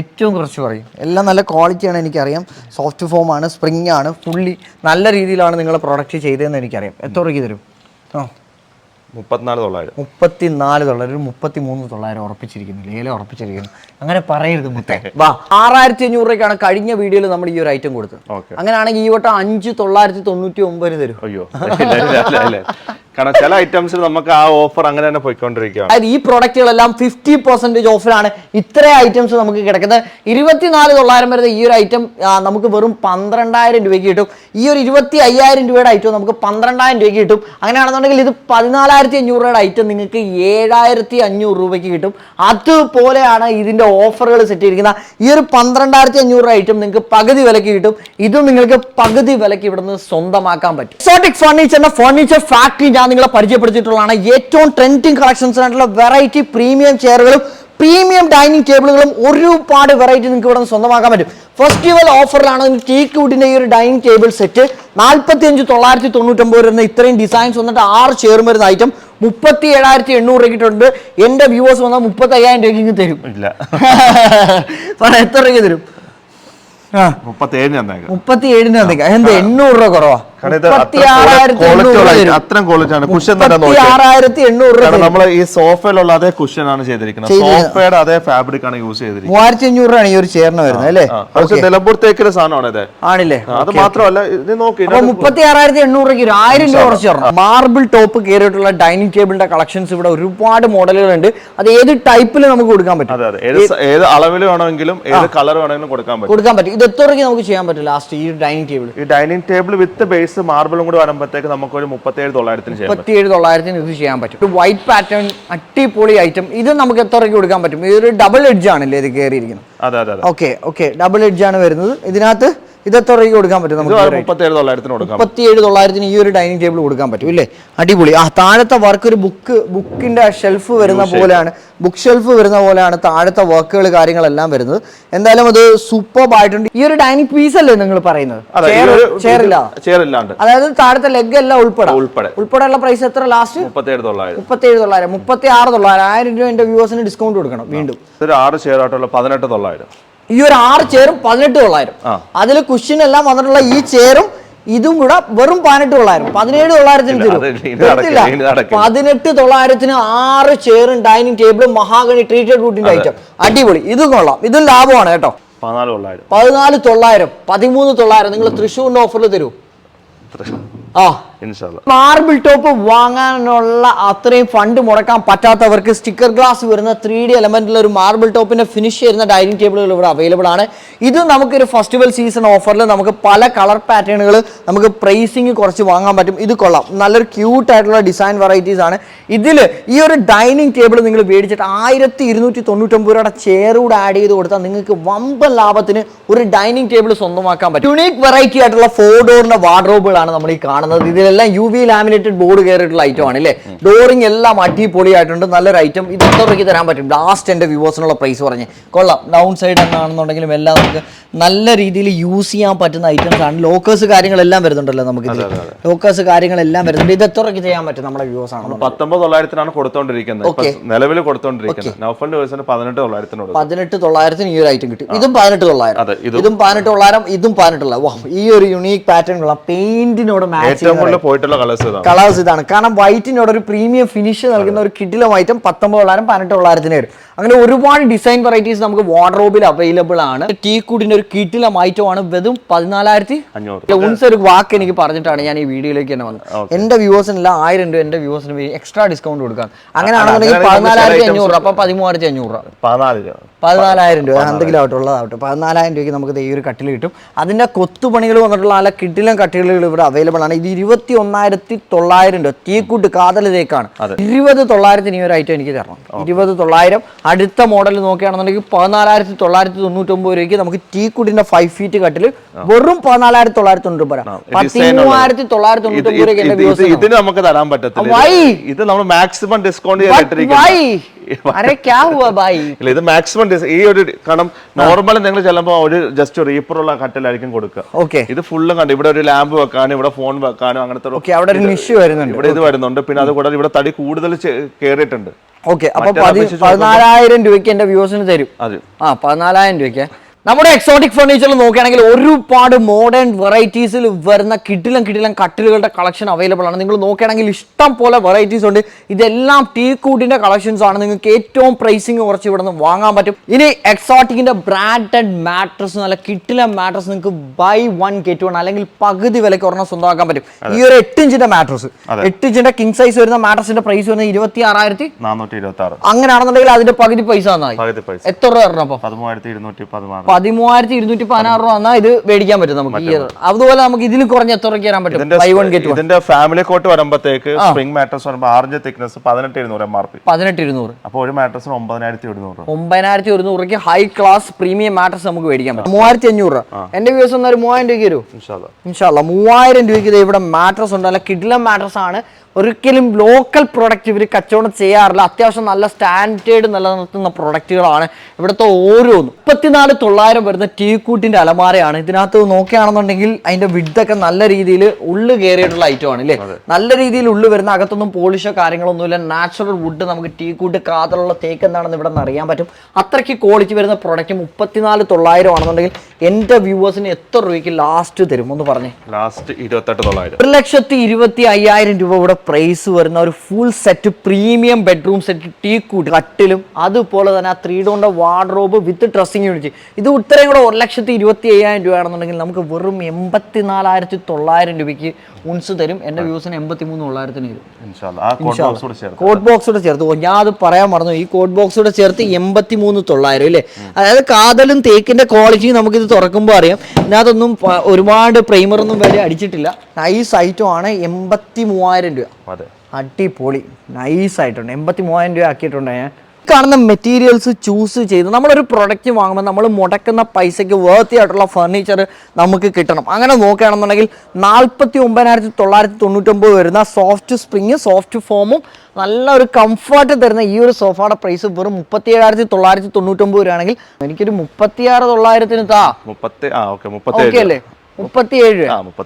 [SPEAKER 1] ഏറ്റവും കുറച്ച് പറയും. എല്ലാം നല്ല ക്വാളിറ്റിയാണ് എനിക്കറിയാം. സോഫ്റ്റ് ഫോം ആണ് സ്പ്രിംഗ് ആണ് ഫുള്ളി നല്ല രീതിയിലാണ് നിങ്ങൾ പ്രൊഡക്റ്റ് ചെയ്തതെന്ന് എനിക്കറിയാം. എത്ര രൂപയ്ക്ക് തരും? ആ.
[SPEAKER 2] മുപ്പത്തിനാല് തൊള്ളായിരം.
[SPEAKER 1] മുപ്പത്തി നാല് തൊള്ളായിരം ഒരു മുപ്പത്തി മൂന്ന് തൊള്ളായിരം ഉറപ്പിച്ചിരിക്കുന്നു. ലേലം ഉറപ്പിച്ചിരിക്കുന്നു. അങ്ങനെ പറയരുത് മുത്തേ. വാ ആറായിരത്തി അഞ്ഞൂറ് രൂപയ്ക്കാണ് കഴിഞ്ഞ വീഡിയോയിൽ നമ്മൾ ഈ ഒരു ഐറ്റം കൊടുത്തത്.
[SPEAKER 2] ഓക്കെ.
[SPEAKER 1] അങ്ങനെയാണെങ്കിൽ ഈ വട്ടം അഞ്ച് തൊള്ളായിരത്തി തൊണ്ണൂറ്റി ഒമ്പത് തരും.
[SPEAKER 2] അയ്യോ ഇല്ല, ഇല്ല, ഇല്ല, ഇല്ല. കാരണം ചില ഐറ്റംസ് നമുക്ക് ആ ഓഫർ അങ്ങനെ തന്നെ പോയിക്കൊണ്ടിരിക്കുകയാണ്.
[SPEAKER 1] അതായത് ഈ പ്രോഡക്റ്റുകളെല്ലാം ഫിഫ്റ്റി പെർസെന്റേജ് ഓഫിലാണ് ഇത്ര ഐറ്റംസ് നമുക്ക് കിടക്കുന്നത്. ഇരുപത്തിനാല് തൊള്ളായിരം വരുന്ന ഈ ഒരു ഐറ്റം നമുക്ക് വെറും പന്ത്രണ്ടായിരം രൂപയ്ക്ക് കിട്ടും. ഈ ഒരു ഇരുപത്തി അയ്യായിരം രൂപയുടെ ഐറ്റം നമുക്ക് പന്ത്രണ്ടായിരം രൂപയ്ക്ക് കിട്ടും. അങ്ങനെയാണെന്നുണ്ടെങ്കിൽ ഇത് പതിനാലായിരത്തി അഞ്ഞൂറ് രൂപയുടെ ഐറ്റം നിങ്ങൾക്ക് ഏഴായിരത്തി അഞ്ഞൂറ് രൂപയ്ക്ക് കിട്ടും. അതുപോലെയാണ് ഇതിന്റെ ഓഫറുകൾ സെറ്റ് ചെയ്തിരിക്കുന്നത് ഈ ഒരു പന്ത്രണ്ടായിരത്തി അഞ്ഞൂറ് ഐറ്റം നിങ്ങൾക്ക് പകുതി വിലയ്ക്ക് കിട്ടും. ഇതും നിങ്ങൾക്ക് പകുതി വിലയ്ക്ക് ഇവിടുന്ന് സ്വന്തമാക്കാൻ പറ്റും. എക്സോട്ടിക് ഫർണിച്ചറിന്റെ ഫർണിച്ചർ ഫാക്ടറി ഞാൻ നിങ്ങളെ പരിചയപ്പെടുത്തിയിട്ടുള്ളതാണ്. ഏറ്റവും ട്രെൻഡിങ് കളക്ഷൻസ് ആയിട്ടുള്ള വെറൈറ്റി പ്രീമിയം ചെയറുകളും പ്രീമിയം ഡൈനിങ് ടേബിളുകളും ഒരുപാട് വെറൈറ്റി നിങ്ങൾക്ക് ഇവിടെ സ്വന്തമാക്കാൻ പറ്റും. ഫെസ്റ്റിവൽ ഓഫറിലാണ് ടീക്ക് വുഡിന്റെ ഈ ഒരു ഡൈനിങ് ടേബിൾ സെറ്റ്. നാൽപ്പത്തി അഞ്ച് തൊള്ളായിരത്തി തൊണ്ണൂറ്റൊമ്പത് വരുന്ന ഇത്രയും ഡിസൈൻസ് വന്നിട്ട് ആറ് ചേർ വരുന്ന ഐറ്റം. മുപ്പത്തി ഏഴായിരത്തി എണ്ണൂറ് രൂപയ്ക്കിട്ടുണ്ട് എന്റെ വ്യൂവേഴ്സ് വന്നാൽ മുപ്പത്തി അയ്യായിരം രൂപയ്ക്ക് തരും.
[SPEAKER 2] ഇല്ല.
[SPEAKER 1] സാറേ എത്ര രൂപയ്ക്ക് തരും? ആ.
[SPEAKER 2] മുപ്പത്തി ഏഴിന്
[SPEAKER 1] മുപ്പത്തി ഏഴിന് എന്ത് എണ്ണൂറ് രൂപ കുറവാ?
[SPEAKER 2] അത്രയും ക്വാളിറ്റി ആണ്. കുഷൻ തന്നെ നമ്മൾ ഈ സോഫയിലുള്ള അതേ കുഷൻ ആണ് ചെയ്തിരിക്കുന്നത്. സോഫയുടെ അതേ ഫാബ്രിക് ആണ് യൂസ് ചെയ്തിരിക്കുന്നത്.
[SPEAKER 1] മൂവായിരത്തി അഞ്ഞൂറ് രൂപയാണ് ഈ ഒരു ചേർന്ന് വരുന്നത് അല്ലേ?
[SPEAKER 2] കുറച്ച് നിലമ്പൂർ തേക്കിലെ സാധനമാണ് ഇത്.
[SPEAKER 1] ആണില്ലേ?
[SPEAKER 2] അത് മാത്രമല്ല ഇത് നോക്കി
[SPEAKER 1] മുപ്പത്തി ആറായിരത്തി എണ്ണൂറ് രൂപയ്ക്ക് ഒരു ആയിരം രൂപ കുറച്ച് തരണം. മാർബിൾ ടോപ്പ് കയറിയിട്ടുള്ള ഡൈനിങ് ടേബിളിന്റെ കളക്ഷൻസ് ഇവിടെ ഒരുപാട് മോഡലുകളുണ്ട്. അത് ഏത് ടൈപ്പിൽ നമുക്ക് കൊടുക്കാൻ പറ്റും.
[SPEAKER 2] അതെ ഏത് അളവിൽ വേണമെങ്കിലും ഏത് കളർ വേണമെങ്കിലും കൊടുക്കാൻ പറ്റും.
[SPEAKER 1] കൊടുക്കാൻ പറ്റും. ഇത് എത്ര രൂപയ്ക്ക് നമുക്ക് ചെയ്യാൻ പറ്റും ലാസ്റ്റ് ഈ ഡൈനിങ് ടേബിൾ
[SPEAKER 2] ഈ ഡൈനിങ് ടേബിൾ വിത്ത് ബേസ് മാർബിളും കൂടി വരുമ്പോഴത്തേക്ക് നമുക്ക് ഒരു മുപ്പത്തേഴ് തൊള്ളായിരത്തിന്
[SPEAKER 1] മുപ്പത്തിയേഴ് തൊള്ളായിരത്തിന് ഇത് ചെയ്യാൻ പറ്റും. ഒരു വൈറ്റ് പാറ്റേൺ അടിപൊളി ഐറ്റം ഇത് നമുക്ക് എത്ര കൊടുക്കാൻ പറ്റും? ഇതൊരു ഡബിൾ എഡ്ജ് ആണല്ലേ ഇത് കയറിയിരിക്കുന്നത്
[SPEAKER 2] അതെ അതെ
[SPEAKER 1] ഓക്കെ ഓക്കെ ഡബിൾ എഡ്ജ് ആണ് വരുന്നത്. ഇതിനകത്ത് ഇത് രൂപ രൂപയ്ക്ക് കൊടുക്കാൻ പറ്റും നമുക്ക്
[SPEAKER 2] മുപ്പത്തേഴ് തൊള്ളായിരത്തിന് കൊടുക്കാം
[SPEAKER 1] മുപ്പത്തിയേഴ് തൊള്ളായിരത്തിന് ഈ ഒരു ഡൈനിങ് ടേബിൾ കൊടുക്കാൻ പറ്റും ഇല്ലേ? അടിപൊളി. ആ താഴത്തെ വർക്ക് ഒരു ബുക്ക് ബുക്കിന്റെ ഷെൽഫ് വരുന്ന പോലെയാണ്. ബുക്ക് ഷെൽഫ് വരുന്ന പോലെയാണ് താഴത്തെ വർക്കുകൾ കാര്യങ്ങളെല്ലാം വരുന്നത്. എന്തായാലും അത് സൂപ്പർ ആയിട്ടുണ്ട്. ഈ ഒരു ഡൈനിങ് പീസ് അല്ലേ നിങ്ങൾ പറയുന്നത്? അതായത് താഴത്തെ ലെഗ് എല്ലാം ഉൾപ്പെടെ.
[SPEAKER 2] ഉൾപ്പെടെ.
[SPEAKER 1] ഉള്ള പ്രൈസ് എത്ര ലാസ്റ്റ്
[SPEAKER 2] മുപ്പത്തേഴ് തൊള്ളായിരം.
[SPEAKER 1] മുപ്പത്തേഴ് തൊള്ളായിരം. മുപ്പത്തി ആറ് തൊള്ളായിരം. ആയിരം രൂപ എന്റെ വ്യൂവേഴ്സിന് ഡിസ്കൗണ്ട് കൊടുക്കണം വീണ്ടും.
[SPEAKER 2] ആറ് ചെയർ ആയിട്ടുള്ള പതിനെട്ട് തൊള്ളായിരം.
[SPEAKER 1] ഈ ഒരു ആറ് ചെയറും പതിനെട്ട് തൊള്ളായിരം. അതിൽ കുഷ്യൻ എല്ലാം വന്നിട്ടുള്ള ഈ ചെയറും ഇതും കൂടെ വെറും പതിനെട്ട് തൊള്ളായിരം പതിനേഴ് തൊള്ളായിരത്തിന് തരും. പതിനെട്ട് തൊള്ളായിരത്തിന് ആറ് ചെയറും ഡൈനിങ് ടേബിളും മഹാഗണി ട്രീറ്റഡ് വുഡിന്റെ ഐറ്റം അടിപൊളി. ഇതും കൊള്ളാം. ഇതും ലാഭമാണ് കേട്ടോ.
[SPEAKER 2] പതിനാല് തൊള്ളായിരം
[SPEAKER 1] പതിമൂന്ന് തൊള്ളായിരം നിങ്ങൾ തൃശ്ശൂരിന്റെ ഓഫറിൽ തരൂ. ആ. മാർബിൾ ടോപ്പ് വാങ്ങാനുള്ള അത്രയും ഫണ്ട് മുടക്കാൻ പറ്റാത്തവർക്ക് സ്റ്റിക്കർ ഗ്ലാസ് വരുന്ന ത്രീ ഡി എലമെന്റിൽ ഒരു മാർബിൾ ടോപ്പിന്റെ ഫിനിഷ് ചെയ്യുന്ന ഡൈനിങ് ടേബിളുകൾ ഇവിടെ അവൈലബിൾ ആണ്. ഇത് നമുക്കൊരു ഫെസ്റ്റിവൽ സീസൺ ഓഫറിൽ നമുക്ക് പല കളർ പാറ്റേണുകൾ നമുക്ക് പ്രൈസിങ് കുറച്ച് വാങ്ങാൻ പറ്റും. ഇത് കൊള്ളാം. നല്ലൊരു ക്യൂട്ട് ആയിട്ടുള്ള ഡിസൈൻ വെറൈറ്റീസ് ആണ്. ഇതിൽ ഈ ഒരു ഡൈനിങ് ടേബിൾ നിങ്ങൾ മേടിച്ചിട്ട് ആയിരത്തി ഇരുന്നൂറ്റി തൊണ്ണൂറ്റൊമ്പത് രൂപയുടെ ചെയർ കൂടെ ആഡ് ചെയ്ത് കൊടുത്താൽ നിങ്ങൾക്ക് വമ്പൻ ലാഭത്തിന് ഒരു ഡൈനിങ് ടേബിൾ സ്വന്തമാക്കാൻ പറ്റും. യുണീക് വെറൈറ്റി ആയിട്ടുള്ള ഫോർ ഡോറിന്റെ വാർഡ്രോബുകളാണ് നമ്മൾ ഈ കാണുന്നത്. ഇതിലെല്ലാം യു വി ലാമിനേറ്റഡ് ബോർഡ് കയറിയിട്ടുള്ള ഐറ്റം ആണ് അല്ലേ? ഡോറിങ് എല്ലാം അടിപൊളിയായിട്ടുണ്ട്. നല്ലൊരു ഐറ്റം ഇത് എത്ര രൂപയ്ക്ക് തരാൻ പറ്റും. ലാസ്റ്റ് എന്റെ വ്യൂവേഴ്സിനുള്ള പ്രൈസ് പറഞ്ഞ്. കൊള്ളാം. ഡൗൺ സൈഡ് എന്നാണെന്നുണ്ടെങ്കിലും എല്ലാം നമുക്ക് നല്ല രീതിയിൽ യൂസ് ചെയ്യാൻ പറ്റുന്ന ഐറ്റംസ് ആണ്. ലോക്കേഴ്സ് കാര്യങ്ങളെല്ലാം വരുന്നുണ്ടല്ലോ നമുക്ക് ലോക്കേഴ്സ് കാര്യങ്ങളെല്ലാം വരുന്നുണ്ട്. ഇത് എത്ര രൂപയ്ക്ക് ചെയ്യാൻ പറ്റും നമ്മുടെ വ്യൂവേഴ്സ് ആണ്
[SPEAKER 2] പത്തൊമ്പത് തൊള്ളായിരത്തിനാണ് കൊടുത്തോണ്ടിരിക്കുന്നത്. നിലവിൽ കൊടുത്തോണ്ടിരിക്കുന്നത്. നൗഫലിന്റെ പതിനെട്ട് തൊള്ളായിരത്തിന് കൊടുക്കും.
[SPEAKER 1] പതിനെട്ട് തൊള്ളായിരത്തിന് ഈ ഒരു ഐറ്റം കിട്ടും. ഇതും പതിനെട്ട് തൊള്ളായിരം.
[SPEAKER 2] ഇതും-
[SPEAKER 1] പതിനെട്ട് തൊള്ളായിരം ഇതും പതിനെട്ട് തൊള്ളായിരം. ഈ ഒരു യുണീക് പാറ്റേൺ ഉള്ള പെയിന്റിനോട് മാച്ച്
[SPEAKER 2] ഏറ്റവും കൂടുതൽ പോയിട്ടുള്ള കളേഴ്സ് ഇതാണ്.
[SPEAKER 1] കളേഴ്സ് ഇതാണ്. കാരണം വൈറ്റിനോട് ഒരു പ്രീമിയം ഫിനിഷ് നൽകുന്ന ഒരു കിഡിലം ഐറ്റം പത്തൊമ്പത് തൊള്ളായിരം പതിനെട്ട് തൊള്ളായിരത്തിന് വരും. അങ്ങനെ ഒരുപാട് ഡിസൈൻ വെറൈറ്റീസ് നമുക്ക് വാർഡ്രോബിൽ അവൈലബിൾ ആണ്. ടീ കൂടിന്റെ ഒരു കിറ്റിലെ മൈറ്റോ ആണ്. വെറും പതിനാലായിരത്തി
[SPEAKER 2] അഞ്ഞൂറ്.
[SPEAKER 1] ഉൺസ് ഒരു വാക്ക് എനിക്ക് പറഞ്ഞിട്ടാണ് ഞാൻ ഈ വീഡിയോയിലേക്ക് തന്നെ വന്നത്. എന്റെ വ്യൂവേഴ്സിനല്ല ആയിരം രൂപ എന്റെ വ്യൂവേഴ്സിന് എക്സ്ട്രാ ഡിസ്കൗണ്ട് കൊടുക്കാം. അങ്ങനെയാണെന്നുണ്ടെങ്കിൽ
[SPEAKER 2] ആണെന്നുണ്ടെങ്കിൽ
[SPEAKER 1] പതിനാലായിരത്തി അഞ്ഞൂറ് രൂപ അപ്പൊ പതിമൂവായിരത്തി അഞ്ഞൂറ് രൂപ.
[SPEAKER 2] പതിനാല് രൂപ.
[SPEAKER 1] പതിനാലായിരം രൂപ. എന്തെങ്കിലും ആവട്ടെ ഉള്ളതാവട്ടെ പതിനാലായിരം രൂപയ്ക്ക് നമുക്ക് ഈ ഒരു കട്ടിൽ കിട്ടും. അതിന്റെ കൊത്തുപണികൾ വന്നിട്ടുള്ള നല്ല കിട്ടിലും കട്ടിലുകൾ ഇവിടെ അവൈലബിൾ ആണ്. ഇത് ഇരുപത്തി ഒന്നായിരത്തി തൊള്ളായിരം രൂപ. തീക്കൂട്ട് കാതൽ തേക്കാണ്. ഇരുപത് തൊള്ളായിരത്തിന് ഈ ഒരു ഐറ്റം എനിക്ക് തരണം. ഇരുപത് തൊള്ളായിരം. അടുത്ത മോഡൽ നോക്കുകയാണെന്നുണ്ടെങ്കിൽ പതിനാലായിരത്തി തൊള്ളായിരത്തി തൊണ്ണൂറ്റൊമ്പത് രൂപയ്ക്ക് നമുക്ക് ടീക്കുട്ടിന്റെ ഫൈവ് ഫീറ്റ് കട്ടിൽ വെറും പതിനാലായിരത്തി തൊള്ളായിരത്തി തൊണ്ണൂറ് രൂപ പതിമൂവായിരത്തി തൊള്ളായിരത്തി തൊണ്ണൂറ്റൊമ്പത് രൂപയ്ക്ക്
[SPEAKER 2] ഇതിന് നമുക്ക് തരാൻ പറ്റത്തില്ല. ഇത് നമ്മൾ മാക്സിമം ഡിസ്കൗണ്ട് ചെയ്തിട്ടിരിക്കുന്നത്
[SPEAKER 1] ഭായ് അരെ ക്യാ ഹുവാ ഭായ്
[SPEAKER 2] ഇല്ല ഇത് മാക്സിമം ഈ ഒരു കാരണം നോർമൽ നിങ്ങൾ ചെല്ലുമ്പോൾ ഒരു ജസ്റ്റ് റീപ്പറുള്ള കട്ടിലായിരിക്കും കൊടുക്കുക.
[SPEAKER 1] ഓക്കെ
[SPEAKER 2] ഇത് ഫുള്ളും കണ്ടു ഇവിടെ ഒരു ലാമ്പ് വെക്കാനും ഇവിടെ ഫോൺ വെക്കാനും അങ്ങനത്തെ ഒരു-
[SPEAKER 1] ഓക്കെ അവിടെ ഒരു നിഷ് വരുന്നുണ്ട്.
[SPEAKER 2] ഇവിടെ ഇത് വരുന്നുണ്ട്. പിന്നെ അതുകൂടാതെ ഇവിടെ തടി കൂടുതൽ കയറിയിട്ടുണ്ട്
[SPEAKER 1] ഓക്കെ അപ്പൊ പതിനാലായിരം രൂപയ്ക്ക് എന്റെ വ്യൂസിന് തരും.
[SPEAKER 2] അത്.
[SPEAKER 1] ആ പതിനാലായിരം രൂപയ്ക്ക്. നമ്മുടെ എക്സോട്ടിക് ഫർണിച്ചറിൽ നോക്കുകയാണെങ്കിൽ ഒരുപാട് മോഡേൺ വെറൈറ്റീസിൽ വരുന്ന കിടിലം കിടിലം കട്ടിലുകളുടെ കളക്ഷൻ അവൈലബിൾ ആണ്. നിങ്ങൾ നോക്കുകയാണെങ്കിൽ ഇഷ്ടം പോലെ വെറൈറ്റീസ് ഉണ്ട്. ഇതെല്ലാം ടീ കൂട്ടിന്റെ കളക്ഷൻസ് ആണ്. നിങ്ങൾക്ക് ഏറ്റവും പ്രൈസിങ് കുറച്ച് ഇവിടെ നിന്ന് വാങ്ങാൻ പറ്റും. ഇനി എക്സോട്ടിക്കിന്റെ ബ്രാൻഡഡ് മാട്രസ് നല്ല കിട്ടിലം മാട്രസ് നിങ്ങൾക്ക് ബൈ വൺ ഗെറ്റ് വൺ അല്ലെങ്കിൽ പകുതി വിലയ്ക്ക് ഒരെണ്ണം സ്വന്തമാക്കാൻ പറ്റും. ഈ ഒരു എട്ട് ഇഞ്ചിന്റെ മാട്രസ് എട്ട് ഇഞ്ചിന്റെ കിങ് സൈസ് വരുന്ന മാട്രസിന്റെ പ്രൈസ് വരുന്നത് ഇരുപത്തി ആറായിരത്തി അങ്ങനെയാണെന്നുണ്ടെങ്കിൽ അതിന്റെ പകുതി പൈസ എത്ര രൂപ തരണം അപ്പൊ?
[SPEAKER 2] പതിമൂവായിരത്തി ഇരുന്നൂറ്റി പതിനാറ്.
[SPEAKER 1] പതിമൂവായിരത്തി ഇരുന്നൂറ്റി പതിനാറ് രൂപ എന്നാൽ ഇത് മേടിക്കാൻ പറ്റും നമുക്ക് അതുപോലെ നമുക്ക് ഇതിൽ കുറഞ്ഞ എത്ര രൂപയ്ക്ക് തരാൻ പറ്റും? ബൈ വൺ ഗെറ്റ്
[SPEAKER 2] ഇതിന്റെ ഫാമിലി കോട്ട് വരുമ്പോഴത്തേക്ക് സ്പ്രിംഗ് മാട്രസ് വരുമ്പോൾ ആറിഞ്ച് തിക്നസ് പതിനെട്ട് ഇരുന്നൂറ് എം ആർ പി
[SPEAKER 1] പതിനെട്ട് ഇരുന്നൂറ്.
[SPEAKER 2] അപ്പോൾ ഒരു മാട്രസിന് ഒമ്പതിനായിരത്തി ഒരുന്നൂറ്
[SPEAKER 1] ഒമ്പതിനായിരത്തി ഒരുന്നൂറ് രൂപയ്ക്ക് ഹൈ ക്ലാസ് പ്രീമിയം മാട്രസ് നമുക്ക് മേടിക്കാൻ പറ്റും. മൂവായിരത്തി അഞ്ഞൂറ് രൂപ എന്റെ വ്യൂസ് എന്നാൽ മൂവായിരം രൂപയ്ക്ക് വരും
[SPEAKER 2] ഇൻഷാല്ലാ
[SPEAKER 1] മൂവായിരം രൂപയ്ക്ക് ഇവിടെ മാട്രസ് ഉണ്ട്. അല്ല കിഡിലം മാട്രസ് ആണ്. ഒരിക്കലും ലോക്കൽ പ്രൊഡക്റ്റ് ഇവർ കച്ചവടം ചെയ്യാറില്ല. അത്യാവശ്യം നല്ല സ്റ്റാൻഡേർഡ് നിലനിർത്തുന്ന പ്രൊഡക്റ്റുകളാണ് ഇവിടുത്തെ ഓരോന്നും. മുപ്പത്തിനാല് തൊള്ളായിരം വരുന്ന ടീ കൂട്ടിന്റെ അലമാരയാണ്. ഇതിനകത്ത് നോക്കുകയാണെന്നുണ്ടെങ്കിൽ അതിന്റെ വിഡ്തൊക്കെ നല്ല രീതിയിൽ ഉള്ളു കയറിയിട്ടുള്ള ഐറ്റം ആണ് അല്ലേ നല്ല രീതിയിൽ ഉള്ളു വരുന്ന അകത്തൊന്നും പോളിഷോ കാര്യങ്ങളൊന്നുമില്ല നാച്ചുറൽ വുഡ് നമുക്ക് ടീക്കൂട്ട് കൂട്ട് കാതലുള്ള തേക്ക് എന്താണെന്ന് ഇവിടെ നിന്ന് അറിയാൻ പറ്റും. അത്രയ്ക്ക് ക്വാളിറ്റി വരുന്ന പ്രൊഡക്റ്റ് മുപ്പത്തിനാല് തൊള്ളായിരം ആണെന്നുണ്ടെങ്കിൽ എന്റെ വ്യൂവേഴ്സിന് എത്ര രൂപയ്ക്ക് ലാസ്റ്റ് തരും ഒന്ന് പറഞ്ഞേ?
[SPEAKER 2] ലാസ്റ്റ് ഇരുപത്തെട്ട് തൊള്ളായിരം.
[SPEAKER 1] ഒരു ലക്ഷത്തി ഇരുപത്തി അയ്യായിരം രൂപ ഇവിടെ പ്രൈസ് വരുന്ന ഒരു full set premium bedroom set tea കൂട്ട് കട്ടിലും അതുപോലെ തന്നെ ആ ത്രീ ഡോണിന്റെ വാർഡ്രോബ് വിത്ത് ഡ്രസ്സിങ് യൂണിറ്റ് ഇത് ഉത്തരം കൂടെ ഒരു ലക്ഷത്തി ഇരുപത്തി അയ്യായിരം രൂപയാണെന്നുണ്ടെങ്കിൽ നമുക്ക് വെറും എൺപത്തി നാലായിരത്തി തൊള്ളായിരം രൂപയ്ക്ക് ഉൺസ് തരും. എന്റെ വ്യൂസിന് എൺപത്തി മൂന്ന് തൊള്ളായിരത്തിന് തരും.
[SPEAKER 2] ആ കോഡ് ബോക്സോടെ കൂടെ ചേർത്ത്
[SPEAKER 1] ഞാൻ അത് പറയാൻ മറന്നു. ഈ കോഡ് ബോക്സോടെ കൂടെ ചേർത്ത് എൺപത്തി മൂന്ന് തൊള്ളായിരം അല്ലേ? അതായത് കാതലും തേക്കിന്റെ ക്വാളിറ്റിയും നമുക്കിത് തുറക്കുമ്പോൾ അറിയാം. ഇതിനകത്തൊന്നും ഒരുപാട് പ്രൈമറൊന്നും വരെ അടിച്ചിട്ടില്ല. നൈസ് ഐറ്റം ആണ് എൺപത്തി മൂവായിരം രൂപ.
[SPEAKER 2] അതെ.
[SPEAKER 1] അടിപൊളി. നൈസ് ആയിട്ടുണ്ട്. എൺപത്തി മൂവായിരം രൂപ ആക്കിയിട്ടുണ്ട് ഞാൻ. കാണുന്ന മെറ്റീരിയൽസ് ചൂസ് ചെയ്ത് നമ്മളൊരു പ്രൊഡക്റ്റ് വാങ്ങുമ്പോൾ നമ്മൾ മുടക്കുന്ന പൈസയ്ക്ക് വേർത്തി ആയിട്ടുള്ള ഫർണിച്ചർ നമുക്ക് കിട്ടണം. അങ്ങനെ നോക്കുകയാണെന്നുണ്ടെങ്കിൽ നാൽപ്പത്തി ഒമ്പതിനായിരത്തി തൊള്ളായിരത്തി തൊണ്ണൂറ്റൊമ്പത് വരുന്ന സോഫ്റ്റ് സ്പ്രിങ് സോഫ്റ്റ് ഫോമും നല്ല ഒരു കംഫർട്ട് തരുന്ന ഈ ഒരു സോഫയുടെ പ്രൈസ് വെറും മുപ്പത്തി ഏഴായിരത്തി തൊള്ളായിരത്തി തൊണ്ണൂറ്റൊമ്പത് രൂപയാണെങ്കിൽ എനിക്കൊരു മുപ്പത്തിയാറ് തൊള്ളായിരത്തിന് താ.
[SPEAKER 2] മുപ്പത്തി ഓക്കെ
[SPEAKER 1] അല്ലേ? മുപ്പത്തിയേഴ്.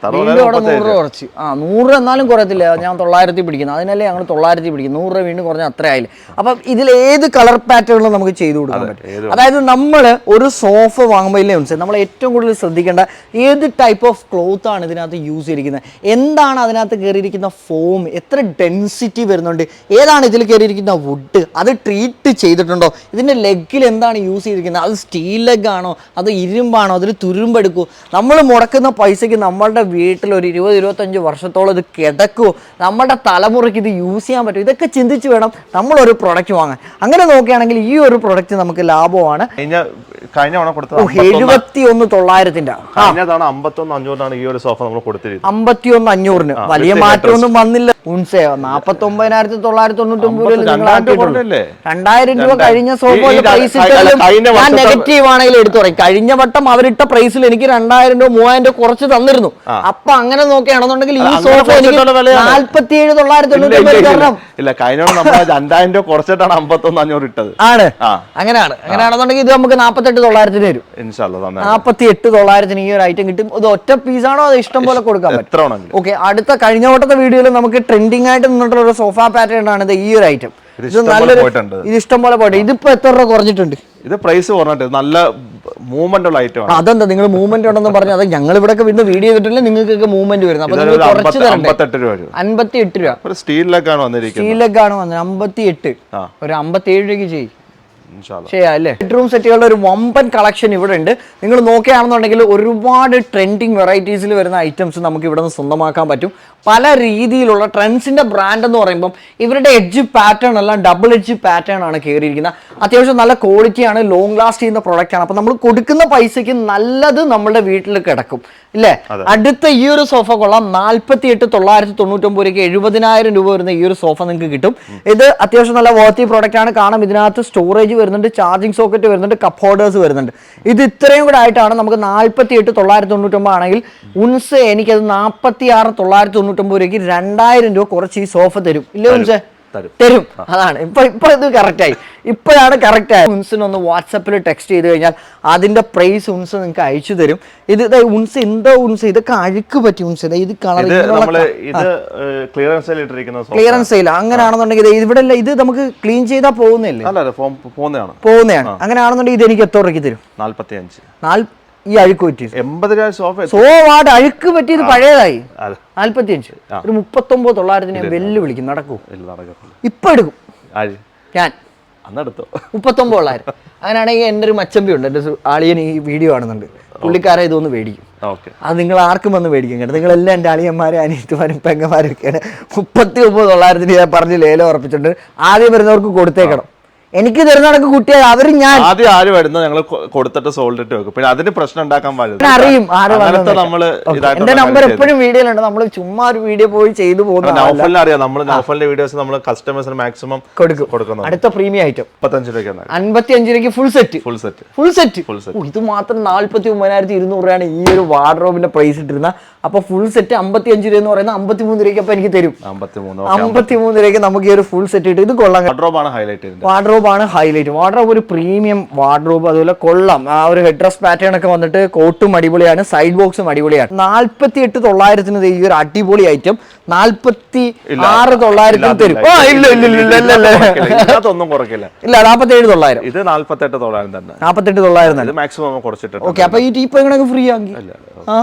[SPEAKER 1] അവിടെ നൂറ് രൂപ കുറച്ച്. ആ നൂറ് എന്നാലും കുറയത്തില്ല. ഞാൻ തൊള്ളായിരത്തി പിടിക്കുന്നു. അതിനല്ലേ ഞങ്ങൾ തൊള്ളായിരത്തി പിടിക്കും. നൂറ് രൂപ വീണ്ടും കുറഞ്ഞ അത്ര ആയില്ല. അപ്പം ഇതിൽ ഏത് കളർ പാറ്റേണുകളും നമുക്ക് ചെയ്തു കൊടുക്കാൻ പറ്റും. അതായത് നമ്മൾ ഒരു സോഫ വാങ്ങുമ്പോൾ ഇല്ലേ മനസ്സിലായി നമ്മൾ ഏറ്റവും കൂടുതൽ ശ്രദ്ധിക്കേണ്ട ഏത് ടൈപ്പ് ഓഫ് ക്ലോത്ത് ആണ് ഇതിനകത്ത് യൂസ് ചെയ്തിരിക്കുന്നത്? എന്താണ് അതിനകത്ത് കയറിയിരിക്കുന്ന ഫോം എത്ര ഡെൻസിറ്റി വരുന്നുണ്ട്? ഏതാണ് ഇതിൽ കയറിയിരിക്കുന്ന വുഡ് അത് ട്രീറ്റ് ചെയ്തിട്ടുണ്ടോ? ഇതിന്റെ ലെഗിൽ എന്താണ് യൂസ് ചെയ്തിരിക്കുന്നത്? അത് സ്റ്റീൽ ലെഗ് ആണോ? അത് ഇരുമ്പാണോ? അതിൽ തുരുമ്പെടുക്കൂ. നമ്മൾ മുടക്കുന്ന പൈസയ്ക്ക് നമ്മളുടെ വീട്ടിൽ ഒരു ഇരുപത് ഇരുപത്തഞ്ച് വർഷത്തോളം ഇത് കിടക്കുമോ നമ്മുടെ തലമുറയ്ക്ക് ഇത് യൂസ് ചെയ്യാൻ പറ്റും. ഇതൊക്കെ ചിന്തിച്ച് വേണം നമ്മളൊരു പ്രൊഡക്റ്റ് വാങ്ങാൻ. അങ്ങനെ നോക്കുകയാണെങ്കിൽ ഈ ഒരു പ്രൊഡക്റ്റ് നമുക്ക് ലാഭമാണ്.
[SPEAKER 2] കഴിഞ്ഞ തവണ കൊടുത്തത്
[SPEAKER 1] ഓ എഴുപത്തി ഒന്ന് തൊള്ളായിരത്തിന്റെ.
[SPEAKER 2] കഴിഞ്ഞ തവണ അമ്പത്തൊന്ന് അഞ്ഞൂറിനാണ് ഈ ഒരു സോഫ നമ്മൾ കൊടുത്തിരുന്നത്.
[SPEAKER 1] അമ്പത്തി ഒന്ന് അഞ്ഞൂറിന് വലിയ മാറ്റമൊന്നും വന്നില്ല. ഉൺസേ നാപ്പത്തി ഒമ്പതിനായിരത്തി തൊള്ളായിരത്തി തൊണ്ണൂറ്റി ഒമ്പതിൽ
[SPEAKER 2] രണ്ടായിരം
[SPEAKER 1] രൂപ കഴിഞ്ഞ സോഫ
[SPEAKER 2] ഈ- ഈ
[SPEAKER 1] പ്രൈസ്
[SPEAKER 2] ക- ക- കഴിഞ്ഞ
[SPEAKER 1] ഞാൻ
[SPEAKER 2] വർഷത്തെ-
[SPEAKER 1] നെഗറ്റീവ് ആണെങ്കിൽ എടുത്തു പറയും. കഴിഞ്ഞ വട്ടം അവരിട്ട പ്രൈസിൽ എനിക്ക് രണ്ടായിരം രൂപ മൂവായിരം രൂപ കുറച്ച് തന്നിരുന്നു. അപ്പൊ അങ്ങനെ നോക്കുകയാണെന്നുണ്ടെങ്കിൽ ഈ സോഫ. നാല്പത്തി ഏഴ് തൊള്ളായിരത്തി
[SPEAKER 2] ഇല്ല, കഴിഞ്ഞ രണ്ടായിരം രൂപ കുറച്ചിട്ടാണ് അമ്പത്തൊന്ന് അഞ്ഞൂറ് ഇട്ടത്.
[SPEAKER 1] ആണ്. അങ്ങനെയാണ്. അങ്ങനെയാണെന്നുണ്ടെങ്കിൽ ഇത് നമുക്ക് നാപ്പത്തെട്ട് തൊള്ളായിരത്തിന് വരും നാപ്പത്തി എട്ട് തൊള്ളായിരത്തിന് ഈ ഒരു ഐറ്റം കിട്ടും. ഇത് ഒറ്റ പീസാണോ അത് ഇഷ്ടം പോലെ കൊടുക്കാൻ പറ്റും? ഓക്കെ അടുത്ത കഴിഞ്ഞ വട്ടത്തെ വീഡിയോയിൽ നമുക്ക് ട്രെൻഡിങ് ആയിട്ട് നിന്നിട്ടുള്ള ഒരു സോഫ പാറ്റേൺ ആണ് ഇത് ഈ ഒരു ഐറ്റം
[SPEAKER 2] ഇത് പോയിട്ടുണ്ട്.
[SPEAKER 1] ഇത് ഇഷ്ടം പോലെ പോയിട്ട് ഇതിപ്പോ എത്ര രൂപ കുറഞ്ഞിട്ടുണ്ട്?
[SPEAKER 2] ഇത് പ്രൈസ് കുറഞ്ഞിട്ട് നല്ല മൂവ്മെന്റ് ഉള്ള ഐറ്റം ആണ്.
[SPEAKER 1] അതെന്താ നിങ്ങൾ മൂവ്മെന്റ് ഉണ്ടെന്ന് പറഞ്ഞു അത് ഞങ്ങൾ ഇവിടെ വീണ്ടും വീഡിയോ ചെയ്തിട്ടില്ല നിങ്ങൾക്കൊക്കെ മൂവ്മെന്റ് വരുന്നത്.
[SPEAKER 2] അമ്പത്തി-
[SPEAKER 1] എട്ട് രൂപ
[SPEAKER 2] ഒരു സ്റ്റീലിലൊക്കെയാണ് വന്നിരിക്കുന്നത്.
[SPEAKER 1] സ്റ്റീലൊക്കെ ആണ് വന്നത്. അമ്പത്തി എട്ട് ഒരു അമ്പത്തി ഏഴ് രൂപയ്ക്ക് ചെയ്യാം. അല്ലേ ബെഡ്റൂം സെറ്റുകളുടെ ഒരു വമ്പൻ കളക്ഷൻ ഇവിടെ ഉണ്ട്. നിങ്ങൾ നോക്കുകയാണെന്നുണ്ടെങ്കിൽ ഒരുപാട് ട്രെൻഡിങ് വെറൈറ്റീസിൽ വരുന്ന ഐറ്റംസ് നമുക്ക് ഇവിടെ നിന്ന് സ്വന്തമാക്കാൻ പറ്റും. പല രീതിയിലുള്ള ട്രെൻഡ്സിന്റെ ബ്രാൻഡ് എന്ന് പറയുമ്പം ഇവരുടെ എഡ്ജ് പാറ്റേൺ എല്ലാം ഡബിൾ എഡ്ജ് പാറ്റേൺ ആണ് കയറിയിരിക്കുന്നത് അത്യാവശ്യം നല്ല ക്വാളിറ്റിയാണ് ലോങ് ലാസ്റ്റ് ചെയ്യുന്ന പ്രൊഡക്റ്റ് ആണ്. അപ്പോൾ നമ്മൾ കൊടുക്കുന്ന പൈസയ്ക്ക് നല്ലത് നമ്മുടെ വീട്ടിൽ കിടക്കും. ഇല്ലേ? അടുത്ത ഈ ഒരു സോഫ കൊള്ളാം. നാൽപ്പത്തി എട്ട് തൊള്ളായിരത്തി തൊണ്ണൂറ്റൊമ്പത് രൂപയ്ക്ക് എഴുപതിനായിരം രൂപ വരുന്ന ഈ ഒരു സോഫ നിങ്ങൾക്ക് കിട്ടും. ഇത് അത്യാവശ്യം നല്ല വർത്തി പ്രോഡക്റ്റ് ആണ്. കാരണം ഇതിനകത്ത് സ്റ്റോറേജ് വരുന്നുണ്ട് ചാർജിങ് സോക്കറ്റ് വരുന്നുണ്ട് കപ്പ് ഹോൾഡേഴ്സ് വരുന്നുണ്ട്. ഇത് ഇത്രയും കൂടെ ആയിട്ടാണ് നമുക്ക് നാൽപ്പത്തി എട്ട് തൊള്ളായിരത്തി തൊണ്ണൂറ്റൊമ്പത് ആണെങ്കിൽ ഉൻസ് എനിക്കത് നാൽപ്പത്തി ആറ് തൊള്ളായിരത്തി തൊണ്ണൂറ്റൊമ്പത് രൂപയ്ക്ക് രണ്ടായിരം രൂപ കുറച്ച് ഈ സോഫ തരും. ഇല്ലേ ഉൻസേ
[SPEAKER 2] തരും.
[SPEAKER 1] അതാണ്. ഇപ്പൊ ഇപ്പൊ ഇത് കറക്റ്റ് ആയി. ഇപ്പോഴാണ് കറക്റ്റ് ആയത്. ഉൻസിന് ഒന്ന് വാട്സപ്പിൽ ടെക്സ്റ്റ് ചെയ്ത് കഴിഞ്ഞാൽ അതിന്റെ പ്രൈസ് ഉൻസ് നിങ്ങൾക്ക് അയച്ചു തരും. ഇത് ഉൻസ് എന്തോ ഉൻസ് ഇതൊക്കെ അഴുക്ക് പറ്റി ഉൻസ് ഇത് കളർ ക്ലിയറൻസ് സെയിൽ അങ്ങനെയാണെന്നുണ്ടെങ്കിൽ ഇവിടെ ഇത് നമുക്ക് ക്ലീൻ ചെയ്താൽ പോകുന്നില്ലേ?
[SPEAKER 2] പോകുന്നതാണ്.
[SPEAKER 1] അങ്ങനെയാണെന്നുണ്ടെങ്കിൽ ഇത് എനിക്ക് എത്ര രൂപയ്ക്ക് തരും?
[SPEAKER 2] നാല്പത്തി അഞ്ച്
[SPEAKER 1] ഈ അഴുക്ക് പറ്റി
[SPEAKER 2] എൺപത് രൂപ സോഫ
[SPEAKER 1] അഴുക്ക് പറ്റിയത് പഴയതായി. നാല്പത്തി അഞ്ച് ഒരു മുപ്പത്തൊമ്പത് തൊള്ളായിരത്തിന് ഞാൻ വെല്ലു വിളിക്കും. നടക്കൂ. ഇപ്പൊ എടുക്കും. ഞാൻ.
[SPEAKER 2] അന്നെടുത്തോ?
[SPEAKER 1] മുപ്പത്തൊമ്പത് തൊള്ളായിരം. അങ്ങനെയാണെങ്കിൽ എന്റെ ഒരു മച്ചമ്പി ഉണ്ട്. എന്റെ ആളിയൻ ഈ വീഡിയോ കാണുന്നുണ്ട്. പുള്ളിക്കാരെ ഇതൊന്ന് മേടിക്കും. അത് നിങ്ങൾ ആർക്കും വന്ന് മേടിക്കും കേട്ടോ. നിങ്ങളെല്ലാം എന്റെ അളിയന്മാരും അനിയത്തുമാരും പെങ്ങന്മാരും ഒക്കെയാണ് മുപ്പത്തി ഒമ്പത് തൊള്ളായിരത്തിന് ഞാൻ പറഞ്ഞ് ലേലം ഉറപ്പിച്ചിട്ടുണ്ട്. ആദ്യം വരുന്നവർക്ക് കൊടുത്തേക്കണം. എനിക്ക് തരുന്ന കണക്ക് കുട്ടിയെ അവരും ഞാൻ
[SPEAKER 2] ആദ്യം ആര് വരുന്നത് ഞങ്ങൾ കൊടുത്തിട്ട് സോൾഡ് ഇട്ട് വെക്കും. പിന്നെ അതിന് പ്രശ്നം ഉണ്ടാക്കാൻ പാടില്ല.
[SPEAKER 1] അറിയും ആര്.
[SPEAKER 2] നമ്മൾ.
[SPEAKER 1] എന്റെ നമ്പർ എപ്പോഴും വീഡിയോയിലുണ്ട്. നമ്മൾ ചുമ്മാ ഒരു വീഡിയോ പോയി ചെയ്തു പോകുന്നത്.
[SPEAKER 2] നൗഫലിനെ അറിയാം. നമ്മൾ നൗഫലിന്റെ വീഡിയോസ് നമ്മൾ കസ്റ്റമേഴ്സിന് മാക്സിമം
[SPEAKER 1] കൊടുക്കും.
[SPEAKER 2] കൊടുക്കുന്നത്
[SPEAKER 1] അടുത്ത പ്രീമിയം ഐറ്റം
[SPEAKER 2] മുപ്പത്തഞ്ച് രൂപയ്ക്ക്
[SPEAKER 1] അൻപത്തി അഞ്ച് രൂപയ്ക്ക് full set
[SPEAKER 2] full set
[SPEAKER 1] full set
[SPEAKER 2] full set
[SPEAKER 1] ഇത് മാത്രം നാല്പത്തി ഒമ്പതിനായിരത്തി ഇരുന്നൂറ് രൂപയാണ് ഈ ഒരു വാർഡ്രോബിന്റെ പ്രൈസ് ഇട്ടിരുന്ന അപ്പൊ ഫുൾ സെറ്റ് അമ്പത്തി അഞ്ച് രൂപ എന്ന് പറയുന്നത് അമ്പത്തി മൂന്ന് രൂപയ്ക്ക് അപ്പൊ എനിക്ക് തരും.
[SPEAKER 2] അമ്പത്തി മൂന്ന്
[SPEAKER 1] രൂപയ്ക്ക് നമുക്ക് ഈ ഒരു ഫുൾ സെറ്റ് ഇട്ട് ഇത് കൊള്ളാം.
[SPEAKER 2] വാർഡ്രോബാണ് ഹൈലൈറ്റ്
[SPEAKER 1] വാർഡ്രോബ് ആണ് ഹൈലൈറ്റ്. വാർഡ്രോബ് ഒരു പ്രീമിയം വാർഡ്രോബ് അതുപോലെ കൊള്ളാം. ആ ഒരു ഹെഡ് ഡ്രസ് പാറ്റേൺ ഒക്കെ വന്നിട്ട് കോട്ടും അടിപൊളിയാണ് സൈഡ് ബോക്സും അടിപൊളിയാണ്. നാൽപ്പത്തി എട്ട് തൊള്ളായിരത്തിന് ഈ ഒരു അടിപൊളി ഐറ്റം നാൽപ്പത്തി ആറ് തൊള്ളായിരത്തിന് തരും. ഇല്ല ഇല്ല ഇല്ല ഇല്ല ഇല്ല
[SPEAKER 2] കുറയ്ക്കില്ല.
[SPEAKER 1] നാൽപ്പത്തി ഏഴ് തൊള്ളായിരം.
[SPEAKER 2] ഇത് നാല്പത്തെട്ട് തൊള്ളായിരം തന്നെ.
[SPEAKER 1] നാൽപ്പത്തെട്ട് തൊള്ളായിരം
[SPEAKER 2] മാക്സിമം കുറച്ചിട്ടുണ്ട്
[SPEAKER 1] ഓക്കെ അപ്പൊ ഈ ടീപ്പ് എങ്ങനെ ഫ്രീ ആക്കി. ആ?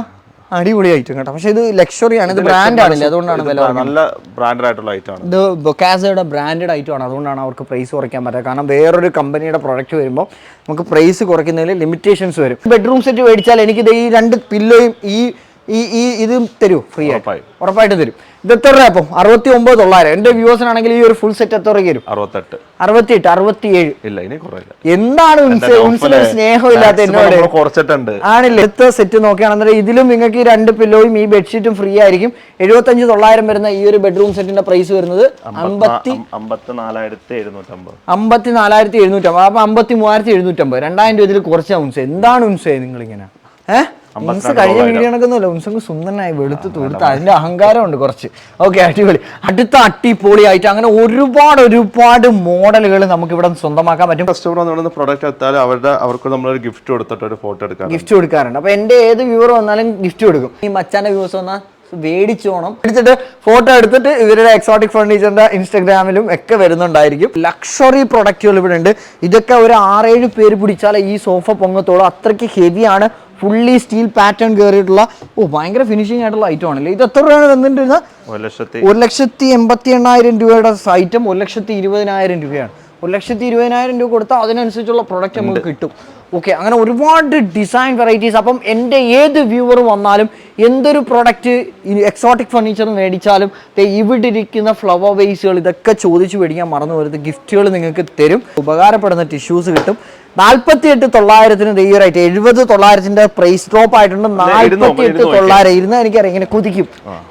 [SPEAKER 1] അടിപൊളി ഐറ്റം കേട്ടോ. പക്ഷെ ഇത് ലക്ഷറി ആണ് ഇത് ബ്രാൻഡ് ആണല്ലേ? അതുകൊണ്ടാണ് വില
[SPEAKER 2] നല്ല ബ്രാൻഡഡ് ആയിട്ടുള്ള ഐറ്റം ആണ്.
[SPEAKER 1] ഇത് ബൊക്കാസയുടെ ബ്രാൻഡഡ് ഐറ്റം ആണ്. അതുകൊണ്ടാണ് അവർക്ക് പ്രൈസ് കുറയ്ക്കാൻ പറ്റുക കാരണം വേറൊരു കമ്പനിയുടെ പ്രൊഡക്റ്റ് വരുമ്പോൾ നമുക്ക് പ്രൈസ് കുറയ്ക്കുന്നതിൽ ലിമിറ്റേഷൻസ് വരും. ബെഡ്റൂം സെറ്റ് മേടിച്ചാൽ എനിക്ക് ഈ രണ്ട് പില്ലോയും ഈ ഈ ഈ ഇത് തരൂ ഫ്രീ ആയിട്ട്.
[SPEAKER 2] ഉറപ്പായും.
[SPEAKER 1] ഉറപ്പായിട്ട് തരും. ഇത് എത്ര രൂപ അപ്പം അറുപത്തി ഒമ്പത് തൊള്ളായിരം. എന്റെ വ്യൂവേഴ്സിനാണെങ്കിൽ ഈ ഒരു ഫുൾ സെറ്റ് എത്ര രൂപയ്ക്ക് വരും?
[SPEAKER 2] അറുപത്തെട്ട്.
[SPEAKER 1] അറുപത്തിയെട്ട് അറുപത്തിയേഴ്.
[SPEAKER 2] ഇല്ല ഇനി കുറയില്ല
[SPEAKER 1] എന്താണ് ഉൻസിന് ഒരു സ്നേഹമില്ലാത്ത എന്നോട്
[SPEAKER 2] കുറച്ചിട്ടുണ്ട്.
[SPEAKER 1] ആണില്ല? അടുത്ത സെറ്റ് നോക്കുകയാണെന്നുണ്ടെങ്കിൽ ഇതിലും നിങ്ങൾക്ക് ഈ രണ്ട് പില്ലോയും ഈ ബെഡ്ഷീറ്റും ഫ്രീ ആയിരിക്കും. എഴുപത്തഞ്ച് തൊള്ളായിരം വരുന്ന ഈ ഒരു ബെഡ്റൂം സെറ്റിന്റെ പ്രൈസ് വരുന്നത് അമ്പത്തി
[SPEAKER 2] അമ്പത്തി നാലായിരത്തി എഴുന്നൂറ്റമ്പത്.
[SPEAKER 1] അമ്പത്തിനാലായിരത്തി എഴുന്നൂറ്റമ്പത്. അപ്പൊ അമ്പത്തി മൂവായിരത്തി എഴുന്നൂറ്റമ്പത്. രണ്ടായിരം രൂപ ഇതിൽ കുറച്ചാ ഉൻസ് എന്താണ് ഉൻസേ നിങ്ങൾ ഇങ്ങനെ ഏഹ് ഉൻസ് കഴിഞ്ഞ വീഡിയോ നടക്കുന്നല്ലോ ഉൻസങ്ങ് സുന്ദരനായി വെളുത്ത് തൊടുത്ത് അതിന്റെ അഹങ്കാരമുണ്ട് കുറച്ച്. ഓക്കെ അടിപൊളി. അടുത്ത അട്ടിപ്പൊളിയായിട്ട് അങ്ങനെ ഒരുപാട് ഒരുപാട് മോഡലുകൾ നമുക്ക് ഇവിടെ സ്വന്തമാക്കാൻ പറ്റും.
[SPEAKER 2] കസ്റ്റമർ വന്നുകൊണ്ട് പ്രൊഡക്റ്റ് എത്താലും അവരുടെ അവർക്ക് നമ്മളൊരു ഗിഫ്റ്റ് കൊടുത്തിട്ട് ഒരു ഫോട്ടോ എടുക്കാം
[SPEAKER 1] ഗിഫ്റ്റ് കൊടുക്കാറുണ്ട്. അപ്പൊ എന്റെ ഏത് വ്യൂവർ വന്നാലും ഗിഫ്റ്റ് കൊടുക്കും. ഈ മച്ചാന്റെ വ്യൂസ് വന്നാൽ മേടിച്ചോണം എടുത്തിട്ട് ഫോട്ടോ എടുത്തിട്ട് ഇവരുടെ എക്സോട്ടിക് ഫർണിച്ചറിന്റെ ഇൻസ്റ്റാഗ്രാമിലും ഒക്കെ വരുന്നുണ്ടായിരിക്കും. ലക്ഷറി പ്രൊഡക്റ്റുകൾ ഇവിടെ ഉണ്ട് ഇതൊക്കെ ഒരു ആറേഴ് പേര് പിടിച്ചാലേ ഈ സോഫ പൊങ്ങത്തോളം അത്രയ്ക്ക് ഹെവിയാണ് ഫുള്ളി സ്റ്റീൽ പാറ്റേൺ കയറിയിട്ടുള്ള ഓ ഭയങ്കര ഫിനിഷിംഗ് ആയിട്ടുള്ള ഐറ്റം ആണല്ലേ? ഇത് എത്ര രൂപയാണ്
[SPEAKER 2] ലക്ഷത്തി
[SPEAKER 1] ഒരു ലക്ഷത്തി എൺപത്തി എണ്ണായിരം രൂപയുടെ ഐറ്റം ഒരു ലക്ഷത്തി ഇരുപതിനായിരം രൂപയാണ്. ഒരു ലക്ഷത്തി ഇരുപതിനായിരം രൂപ കൊടുത്താൽ അതിനനുസരിച്ചുള്ള പ്രൊഡക്റ്റ് നമുക്ക് കിട്ടും. ഓക്കെ അങ്ങനെ ഒരുപാട് ഡിസൈൻ വെറൈറ്റീസ് അപ്പം എന്റെ ഏത് വ്യൂവർ വന്നാലും എന്തൊരു പ്രൊഡക്റ്റ് എക്സോട്ടിക് ഫർണിച്ചർ മേടിച്ചാലും ഇവിടെ ഇരിക്കുന്ന ഫ്ലവർ വേസുകൾ ഇതൊക്കെ ചോദിച്ചു മേടിക്കാൻ മറന്നു വരുന്നത് ഗിഫ്റ്റുകൾ നിങ്ങൾക്ക് തരും. ഉപകാരപ്പെടുന്ന ടിഷ്യൂസ് കിട്ടും. നാൽപ്പത്തി എട്ട് തൊള്ളായിരത്തിന് ഈ ഐറ്റം എഴുപത് തൊള്ളായിരത്തിന്റെ പ്രൈസ് ഡ്രോപ്പ് ആയിട്ടുണ്ട്. നാൽപ്പത്തി എട്ട് തൊള്ളായിരം ഇരുന്ന് എനിക്കറിയാം ഇങ്ങനെ കുതിക്കും.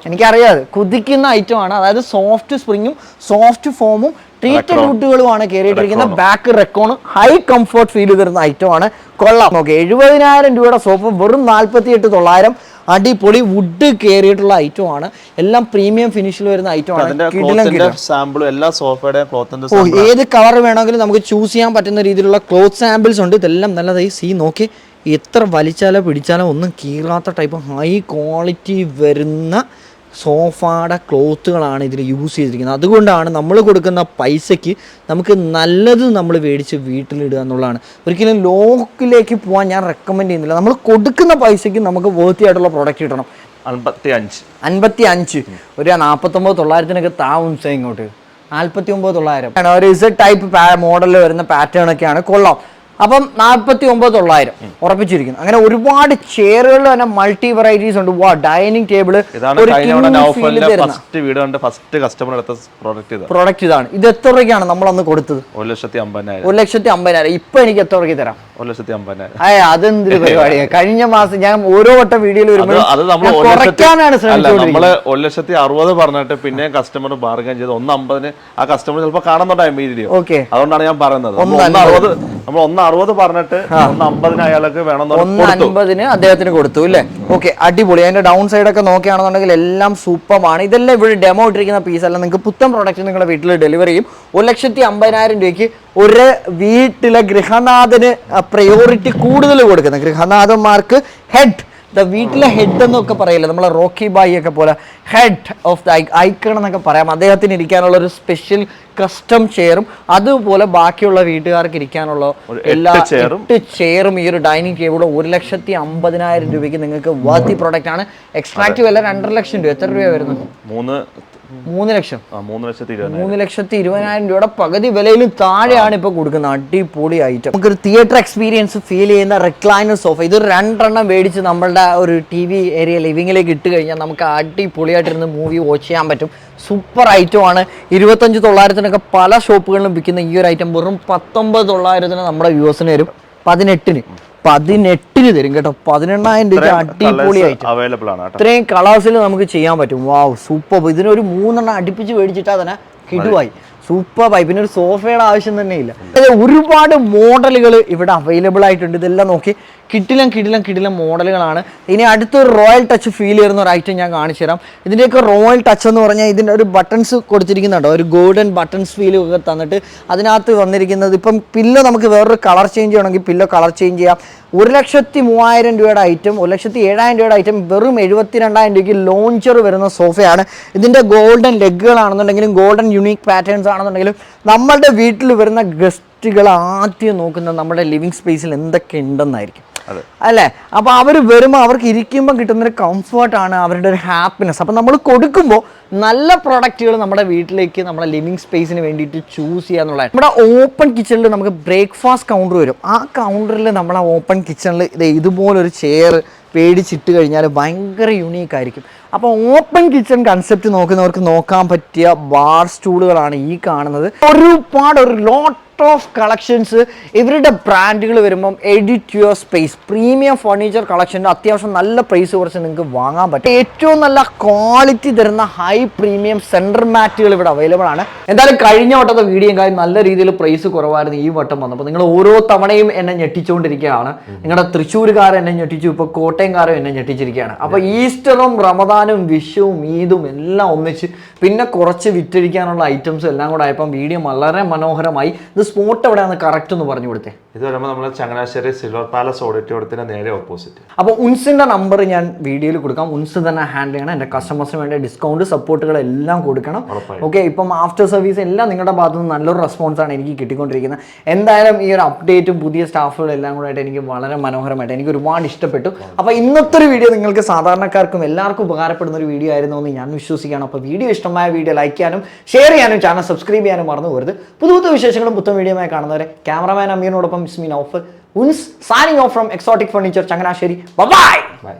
[SPEAKER 1] എനിക്കറിയാതെ കുതിക്കുന്ന ഐറ്റം ആണ്. അതായത് സോഫ്റ്റ് സ്പ്രിങ്ങും സോഫ്റ്റ് ഫോമും ട്രീറ്റഡ് വുഡുകളുമാണ് കയറിയിട്ടിരിക്കുന്ന ബാക്ക് റെക്കോൺ ഹൈ കംഫർട്ട് ഫീൽ തരുന്ന ഐറ്റമാണ് കൊള്ളാം. നോക്കെ എഴുപതിനായിരം രൂപയുടെ സോഫ വെറും നാൽപ്പത്തി എട്ട് തൊള്ളായിരം. അടിപൊളി വുഡ് കയറിയിട്ടുള്ള ഐറ്റം ആണ്. എല്ലാം പ്രീമിയം ഫിനിഷിൽ വരുന്ന ഐറ്റം ആണ്.
[SPEAKER 2] എല്ലാ സോഫയുടെ ക്ലോത്തിന്റെ
[SPEAKER 1] ഏത് കളർ വേണമെങ്കിലും നമുക്ക് ചൂസ് ചെയ്യാൻ പറ്റുന്ന രീതിയിലുള്ള ക്ലോത്ത് സാമ്പിൾസ് ഉണ്ട്. ഇതെല്ലാം നല്ലതായി സീ നോക്കി. എത്ര വലിച്ചാലോ പിടിച്ചാലോ ഒന്നും കീറാത്ത ടൈപ്പ് ഹൈ ക്വാളിറ്റി വരുന്ന സോഫയുടെ ക്ലോത്തുകളാണ് ഇതിൽ യൂസ് ചെയ്തിരിക്കുന്നത്. അതുകൊണ്ടാണ് നമ്മൾ കൊടുക്കുന്ന പൈസയ്ക്ക് നമുക്ക് നല്ലത് നമ്മൾ മേടിച്ച് വീട്ടിലിടുക എന്നുള്ളതാണ്. ഒരിക്കലും ലോക്കിലേക്ക് പോകാൻ ഞാൻ റെക്കമെൻഡ് ചെയ്യുന്നില്ല. നമ്മൾ കൊടുക്കുന്ന പൈസയ്ക്ക് നമുക്ക് വേർത്തി ആയിട്ടുള്ള പ്രോഡക്റ്റ് കിട്ടണം.
[SPEAKER 2] അൻപത്തി അഞ്ച്
[SPEAKER 1] അൻപത്തി അഞ്ച് ഒരു നാൽപ്പത്തൊമ്പത് തൊള്ളായിരത്തിനൊക്കെ താവും ഇങ്ങോട്ട്. നാൽപ്പത്തി ഒമ്പത് തൊള്ളായിരം. ഒരു ഇസഡ് ടൈപ്പ് മോഡലിൽ വരുന്ന പാറ്റേൺ ഒക്കെയാണ്. കൊള്ളാം. അപ്പം നാൽപ്പത്തി ഒമ്പത് തൊള്ളായിരം ഉറപ്പിച്ചിരിക്കുന്നു. അങ്ങനെ ഒരുപാട് ചെയറുകൾ തന്നെ മൾട്ടി വെറൈറ്റീസ് ഉണ്ട്. വാ ഡൈനിങ് ടേബിൾ
[SPEAKER 2] ഫസ്റ്റ് കസ്റ്റമർ എടുത്ത പ്രോഡക്റ്റ്
[SPEAKER 1] പ്രോഡക്റ്റ് ഇതാണ്. ഇത് എത്ര രൂപയ്ക്കാണ് നമ്മൾ അന്ന് കൊടുത്തത്?
[SPEAKER 2] ഒരു ലക്ഷത്തി അമ്പതിനായിരം.
[SPEAKER 1] ഒരു ലക്ഷത്തി അമ്പതിനായിരം. ഇപ്പൊ എനിക്ക് എത്ര രൂപയ്ക്ക് തരാം?
[SPEAKER 2] ഒരു ലക്ഷത്തി അമ്പതിനായിരം.
[SPEAKER 1] അയ്യ അതെന്തൊരു പരിപാടിയാണ് കഴിഞ്ഞ മാസം ഞാൻ ഓരോ വട്ടം വീഡിയോയിൽ
[SPEAKER 2] കുറയ്ക്കാനാണ് നമ്മൾ ഒരു ലക്ഷത്തി അറുപത് പറഞ്ഞിട്ട് പിന്നെ കസ്റ്റമർ ബാർഗൻ ചെയ്ത് ഒന്ന് അമ്പതിന് ആ കസ്റ്റമർ ചിലപ്പോൾ കാണുന്നുണ്ടായി വീഡിയോ അതുകൊണ്ടാണ് ഞാൻ പറയുന്നത്.
[SPEAKER 1] ഒന്ന്
[SPEAKER 2] അറുപത് നമ്മൾ ഒന്ന് അറുപത് പറഞ്ഞിട്ട് ഒന്ന് അമ്പതിന് അയാൾക്ക് വേണം
[SPEAKER 1] ഒന്ന് അൻപതിന് അദ്ദേഹത്തിന് കൊടുത്തു അല്ലേ ഓക്കെ അടിപൊളി. അതിന്റെ ഡൗൺ സൈഡ് ഒക്കെ നോക്കുകയാണെന്നുണ്ടെങ്കിൽ എല്ലാം സൂപ്പറാണ് ഇതെല്ലാം ഇവിടെ ഡെമോ ഇട്ടിരിക്കുന്ന പീസ് അല്ല. നിങ്ങൾക്ക് പുത്തൻ പ്രൊഡക്ഷൻ നിങ്ങളുടെ വീട്ടിൽ ഡെലിവറി ചെയ്യും. ഒരു ലക്ഷത്തി അമ്പതിനായിരം രൂപയ്ക്ക് ഒരു വീട്ടിലെ ഗൃഹനാഥന് പ്രയോറിറ്റി കൂടുതൽ കൊടുക്കുന്നത്. ഗൃഹനാഥന്മാർക്ക് ഹെഡ് ദ വീട്ടിലെ ഹെഡ് എന്നൊക്കെ പറയില്ല നമ്മളെ റോക്കി ബായി ഒക്കെ പോലെ ഹെഡ് ഓഫ് ദ ഐക്കൺ എന്നൊക്കെ പറയാം. അദ്ദേഹത്തിന് ഇരിക്കാനുള്ള ഒരു സ്പെഷ്യൽ കസ്റ്റം ചെയറും അതുപോലെ ബാക്കിയുള്ള വീട്ടുകാർക്ക് ഇരിക്കാനുള്ള എല്ലാ
[SPEAKER 2] എട്ട് ചെയറും.
[SPEAKER 1] ഈ ഒരു ഡൈനിങ് ടേബിളും ഒരു ലക്ഷത്തി അമ്പതിനായിരം രൂപയ്ക്ക് നിങ്ങൾക്ക് വർത്തി പ്രോഡക്റ്റ് ആണ്. എക്സ്ട്രാക്റ്റീവ് അല്ല രണ്ടര ലക്ഷം രൂപ. എത്ര രൂപ വരുന്നത്?
[SPEAKER 2] മൂന്ന്
[SPEAKER 1] മൂന്ന് ലക്ഷം.
[SPEAKER 2] മൂന്ന് ലക്ഷത്തി ഇരുപതിനായിരം.
[SPEAKER 1] രൂപയുടെ പകുതി വിലയിലും താഴെയാണ് ഇപ്പൊ കൊടുക്കുന്നത് അടിപൊളി ഐറ്റം നമുക്കൊരു തിയേറ്റർ എക്സ്പീരിയൻസ് ഫീൽ ചെയ്യുന്ന റിക്ലൈനർ സോഫ ഇത് രണ്ടെണ്ണം മേടിച്ച് നമ്മളുടെ ഒരു ടി വി ഏരിയ ലിവിങ്ങിലേക്ക് ഇട്ട് കഴിഞ്ഞാൽ നമുക്ക് അടിപൊളിയായിട്ടിരുന്ന് മൂവി വാച്ച് ചെയ്യാൻ പറ്റും. സൂപ്പർ ഐറ്റം ആണ്. ഇരുപത്തഞ്ച് തൊള്ളായിരത്തിനൊക്കെ പല ഷോപ്പുകളിലും വിൽക്കുന്ന ഈ ഒരു ഐറ്റം വെറും പത്തൊമ്പത് തൊള്ളായിരത്തിന് നമ്മുടെ വ്യൂവേഴ്സിന് വരും. പതിനെട്ടിന്. പതിനെട്ടിന് തരും കേട്ടോ. പതിനെണ്ണായിരം രൂപ അടിപൊളി ഐറ്റം
[SPEAKER 2] അവൈലബിൾ ആണ്
[SPEAKER 1] ഇത്രയും കളേഴ്സിൽ നമുക്ക് ചെയ്യാൻ പറ്റും. വാവ് സൂപ്പർ ഇതിനൊരു മൂന്നെണ്ണം അടുപ്പിച്ച് മേടിച്ചിട്ടാ തന്നെ കിടുവായി. സൂപ്പർ ആയി. പിന്നെ ഒരു സോഫയുടെ ആവശ്യം തന്നെ ഇല്ല ഒരുപാട് മോഡലുകൾ ഇവിടെ അവൈലബിൾ ആയിട്ടുണ്ട്. ഇതെല്ലാം നോക്കി കിടിലം കിടിലം കിടിലം മോഡലുകളാണ്. ഇനി അടുത്തൊരു റോയൽ ടച്ച് ഫീൽ ചെയ്യുന്ന ഒരു ഐറ്റം ഞാൻ കാണിച്ചു തരാം. ഇതിന്റെയൊക്കെ റോയൽ ടച്ച് എന്ന് പറഞ്ഞാൽ ഇതിന്റെ ഒരു ബട്ടൺസ് കൊടുത്തിരിക്കുന്നുണ്ടോ. ഒരു ഗോൾഡൻ ബട്ടൺസ് ഫീൽ ഒക്കെ തന്നിട്ട് അതിനകത്ത് വന്നിരിക്കുന്നത്. ഇപ്പം പില്ലോ നമുക്ക് വേറൊരു കളർ ചേഞ്ച് ചെയ്യണമെങ്കിൽ പില്ലോ കളർ ചേഞ്ച് ചെയ്യാം. ഒരു ലക്ഷത്തി മൂവായിരം രൂപയുടെ ഐറ്റം ഒരു ലക്ഷത്തി ഏഴായിരം രൂപയുടെ ഐറ്റം വെറും എഴുപത്തി രണ്ടായിരം രൂപയ്ക്ക് ലോഞ്ചർ വരുന്ന സോഫയാണ്. ഇതിന്റെ ഗോൾഡൻ ലെഗുകളാണെന്നുണ്ടെങ്കിലും ഗോൾഡൻ യുണീക്ക് പാറ്റേൺസ് ആണെന്നുണ്ടെങ്കിലും നമ്മളുടെ വീട്ടിൽ വരുന്ന ഗസ്റ്റുകൾ ആദ്യം നോക്കുന്നത് നമ്മുടെ ലിവിങ് സ്പേസിൽ എന്തൊക്കെ ഉണ്ടെന്നായിരിക്കും. അല്ലേ? അപ്പോൾ അവർ വരുമ്പോൾ അവർക്ക് ഇരിക്കുമ്പോൾ കിട്ടുന്നൊരു കംഫർട്ടാണ് അവരുടെ ഒരു ഹാപ്പിനെസ് അപ്പോൾ നമ്മൾ കൊടുക്കുമ്പോൾ നല്ല പ്രൊഡക്റ്റുകൾ നമ്മുടെ വീട്ടിലേക്ക് നമ്മുടെ ലിവിങ് സ്പേസിന് വേണ്ടിയിട്ട് ചൂസ് ചെയ്യുക എന്നുള്ളത്. നമ്മുടെ ഓപ്പൺ കിച്ചണിൽ നമുക്ക് ബ്രേക്ക്ഫാസ്റ്റ് കൗണ്ടർ വരും. ആ കൗണ്ടറിൽ നമ്മൾ ആ ഓപ്പൺ കിച്ചണിൽ ഇത് ഇതുപോലൊരു ചെയർ പേടിച്ചിട്ട് കഴിഞ്ഞാൽ ഭയങ്കര യുണീക്ക് ആയിരിക്കും. അപ്പോൾ ഓപ്പൺ കിച്ചൺ കൺസെപ്റ്റ് നോക്കുന്നവർക്ക് നോക്കാൻ പറ്റിയ ബാർ സ്റ്റൂളുകളാണ് ഈ കാണുന്നത്. ഒരുപാട് ഒരു ലോട്ട് ഓഫ് കളക്ഷൻസ് ഇവരുടെ ബ്രാൻഡുകൾ വരുമ്പം edit your space premium furniture കളക്ഷന്റെ അത്യാവശ്യം നല്ല പ്രൈസ് കുറച്ച് നിങ്ങൾക്ക് വാങ്ങാൻ പറ്റും. ഏറ്റവും നല്ല ക്വാളിറ്റി തരുന്ന ഹൈ പ്രീമിയം സെന്റർ മാറ്റുകൾ ഇവിടെ അവൈലബിൾ ആണ്. എന്തായാലും കഴിഞ്ഞ വട്ടത്തെ വീഡിയോക്കായി നല്ല രീതിയിൽ പ്രൈസ് കുറവായിരുന്നു ഈ വട്ടം വന്നപ്പോൾ. നിങ്ങൾ ഓരോ തവണയും എന്നെ ഞെട്ടിച്ചുകൊണ്ടിരിക്കുകയാണ്. നിങ്ങളുടെ തൃശ്ശൂർകാരൻ എന്നെ ഞെട്ടിച്ചു ഇപ്പോൾ കോട്ടയംകാരൻ എന്നെ ഞെട്ടിച്ചിരിക്കുകയാണ്. അപ്പോൾ ഈസ്റ്ററും റമദാനും വിഷുവും ഈദും എല്ലാം ഒന്നിച്ച് പിന്നെ കുറച്ച് വിറ്റഴിക്കാനുള്ള ഐറ്റംസ് എല്ലാം കൂടെ ആയപ്പോൾ വീഡിയോ വളരെ മനോഹരമായി. ഇത് സ്പോട്ട് എവിടെയാണെന്ന് കറക്റ്റ് ഒന്ന് പറഞ്ഞു കൊടുത്തേ.
[SPEAKER 2] ഇത് വരുമ്പോൾ നമ്മൾ ചങ്ങനാശ്ശേരി സിൽവർ പാലസ് ഓഡിറ്റോറിയത്തിന് നേരെ ഓപ്പോസിറ്റ്
[SPEAKER 1] അപ്പോൾ ഉൻസിന്റെ നമ്പർ ഞാൻ വീഡിയോയിൽ കൊടുക്കാം. ഉൻസ് തന്നെ ഹാൻഡിൽ ചെയ്യണം. എന്റെ കസ്റ്റമേഴ്സിന് വേണ്ടി ഡിസ്കൗണ്ട് സപ്പോർട്ടുകൾ എല്ലാം കൊടുക്കണം. ഓക്കെ ഇപ്പം ആഫ്റ്റർ സർവീസ് എല്ലാം നിങ്ങളുടെ ഭാഗത്തു നിന്ന് നല്ലൊരു റെസ്പോൺസ് ആണ് എനിക്ക് കിട്ടിക്കൊണ്ടിരിക്കുന്നത്. എന്തായാലും ഈ ഒരു അപ്ഡേറ്റും പുതിയ സ്റ്റാഫുകളും എല്ലാം കൂടെ ആയിട്ട് എനിക്ക് വളരെ മനോഹരമായിട്ട് എനിക്ക് ഒരുപാട് ഇഷ്ടപ്പെട്ടു. അപ്പോൾ ഇന്നത്തെ ഒരു വീഡിയോ നിങ്ങൾക്ക് സാധാരണക്കാർക്കും എല്ലാവർക്കും ഉപകാരപ്പെടുന്ന ഒരു വീഡിയോ ആയിരുന്നു എന്ന് ഞാൻ വിശ്വസിക്കുകയാണ്. അപ്പോൾ വീഡിയോ ഇഷ്ടമായ വീഡിയോ ലൈക്ക് ചെയ്യാനും ഷെയർ ചെയ്യാനും ചാനൽ സബ്സ്ക്രൈബ് ചെയ്യാനും മറന്നു പോരുത് പുതു പുതു വിശേഷങ്ങളും പുത്തൻ വീഡിയോയുമായി കാണുന്നവരെ ക്യാമറമാൻ അമീറിനോടൊപ്പം Ismeen Naufal ഉൻസ് signing off from exotic furniture Changanassery bye
[SPEAKER 2] bye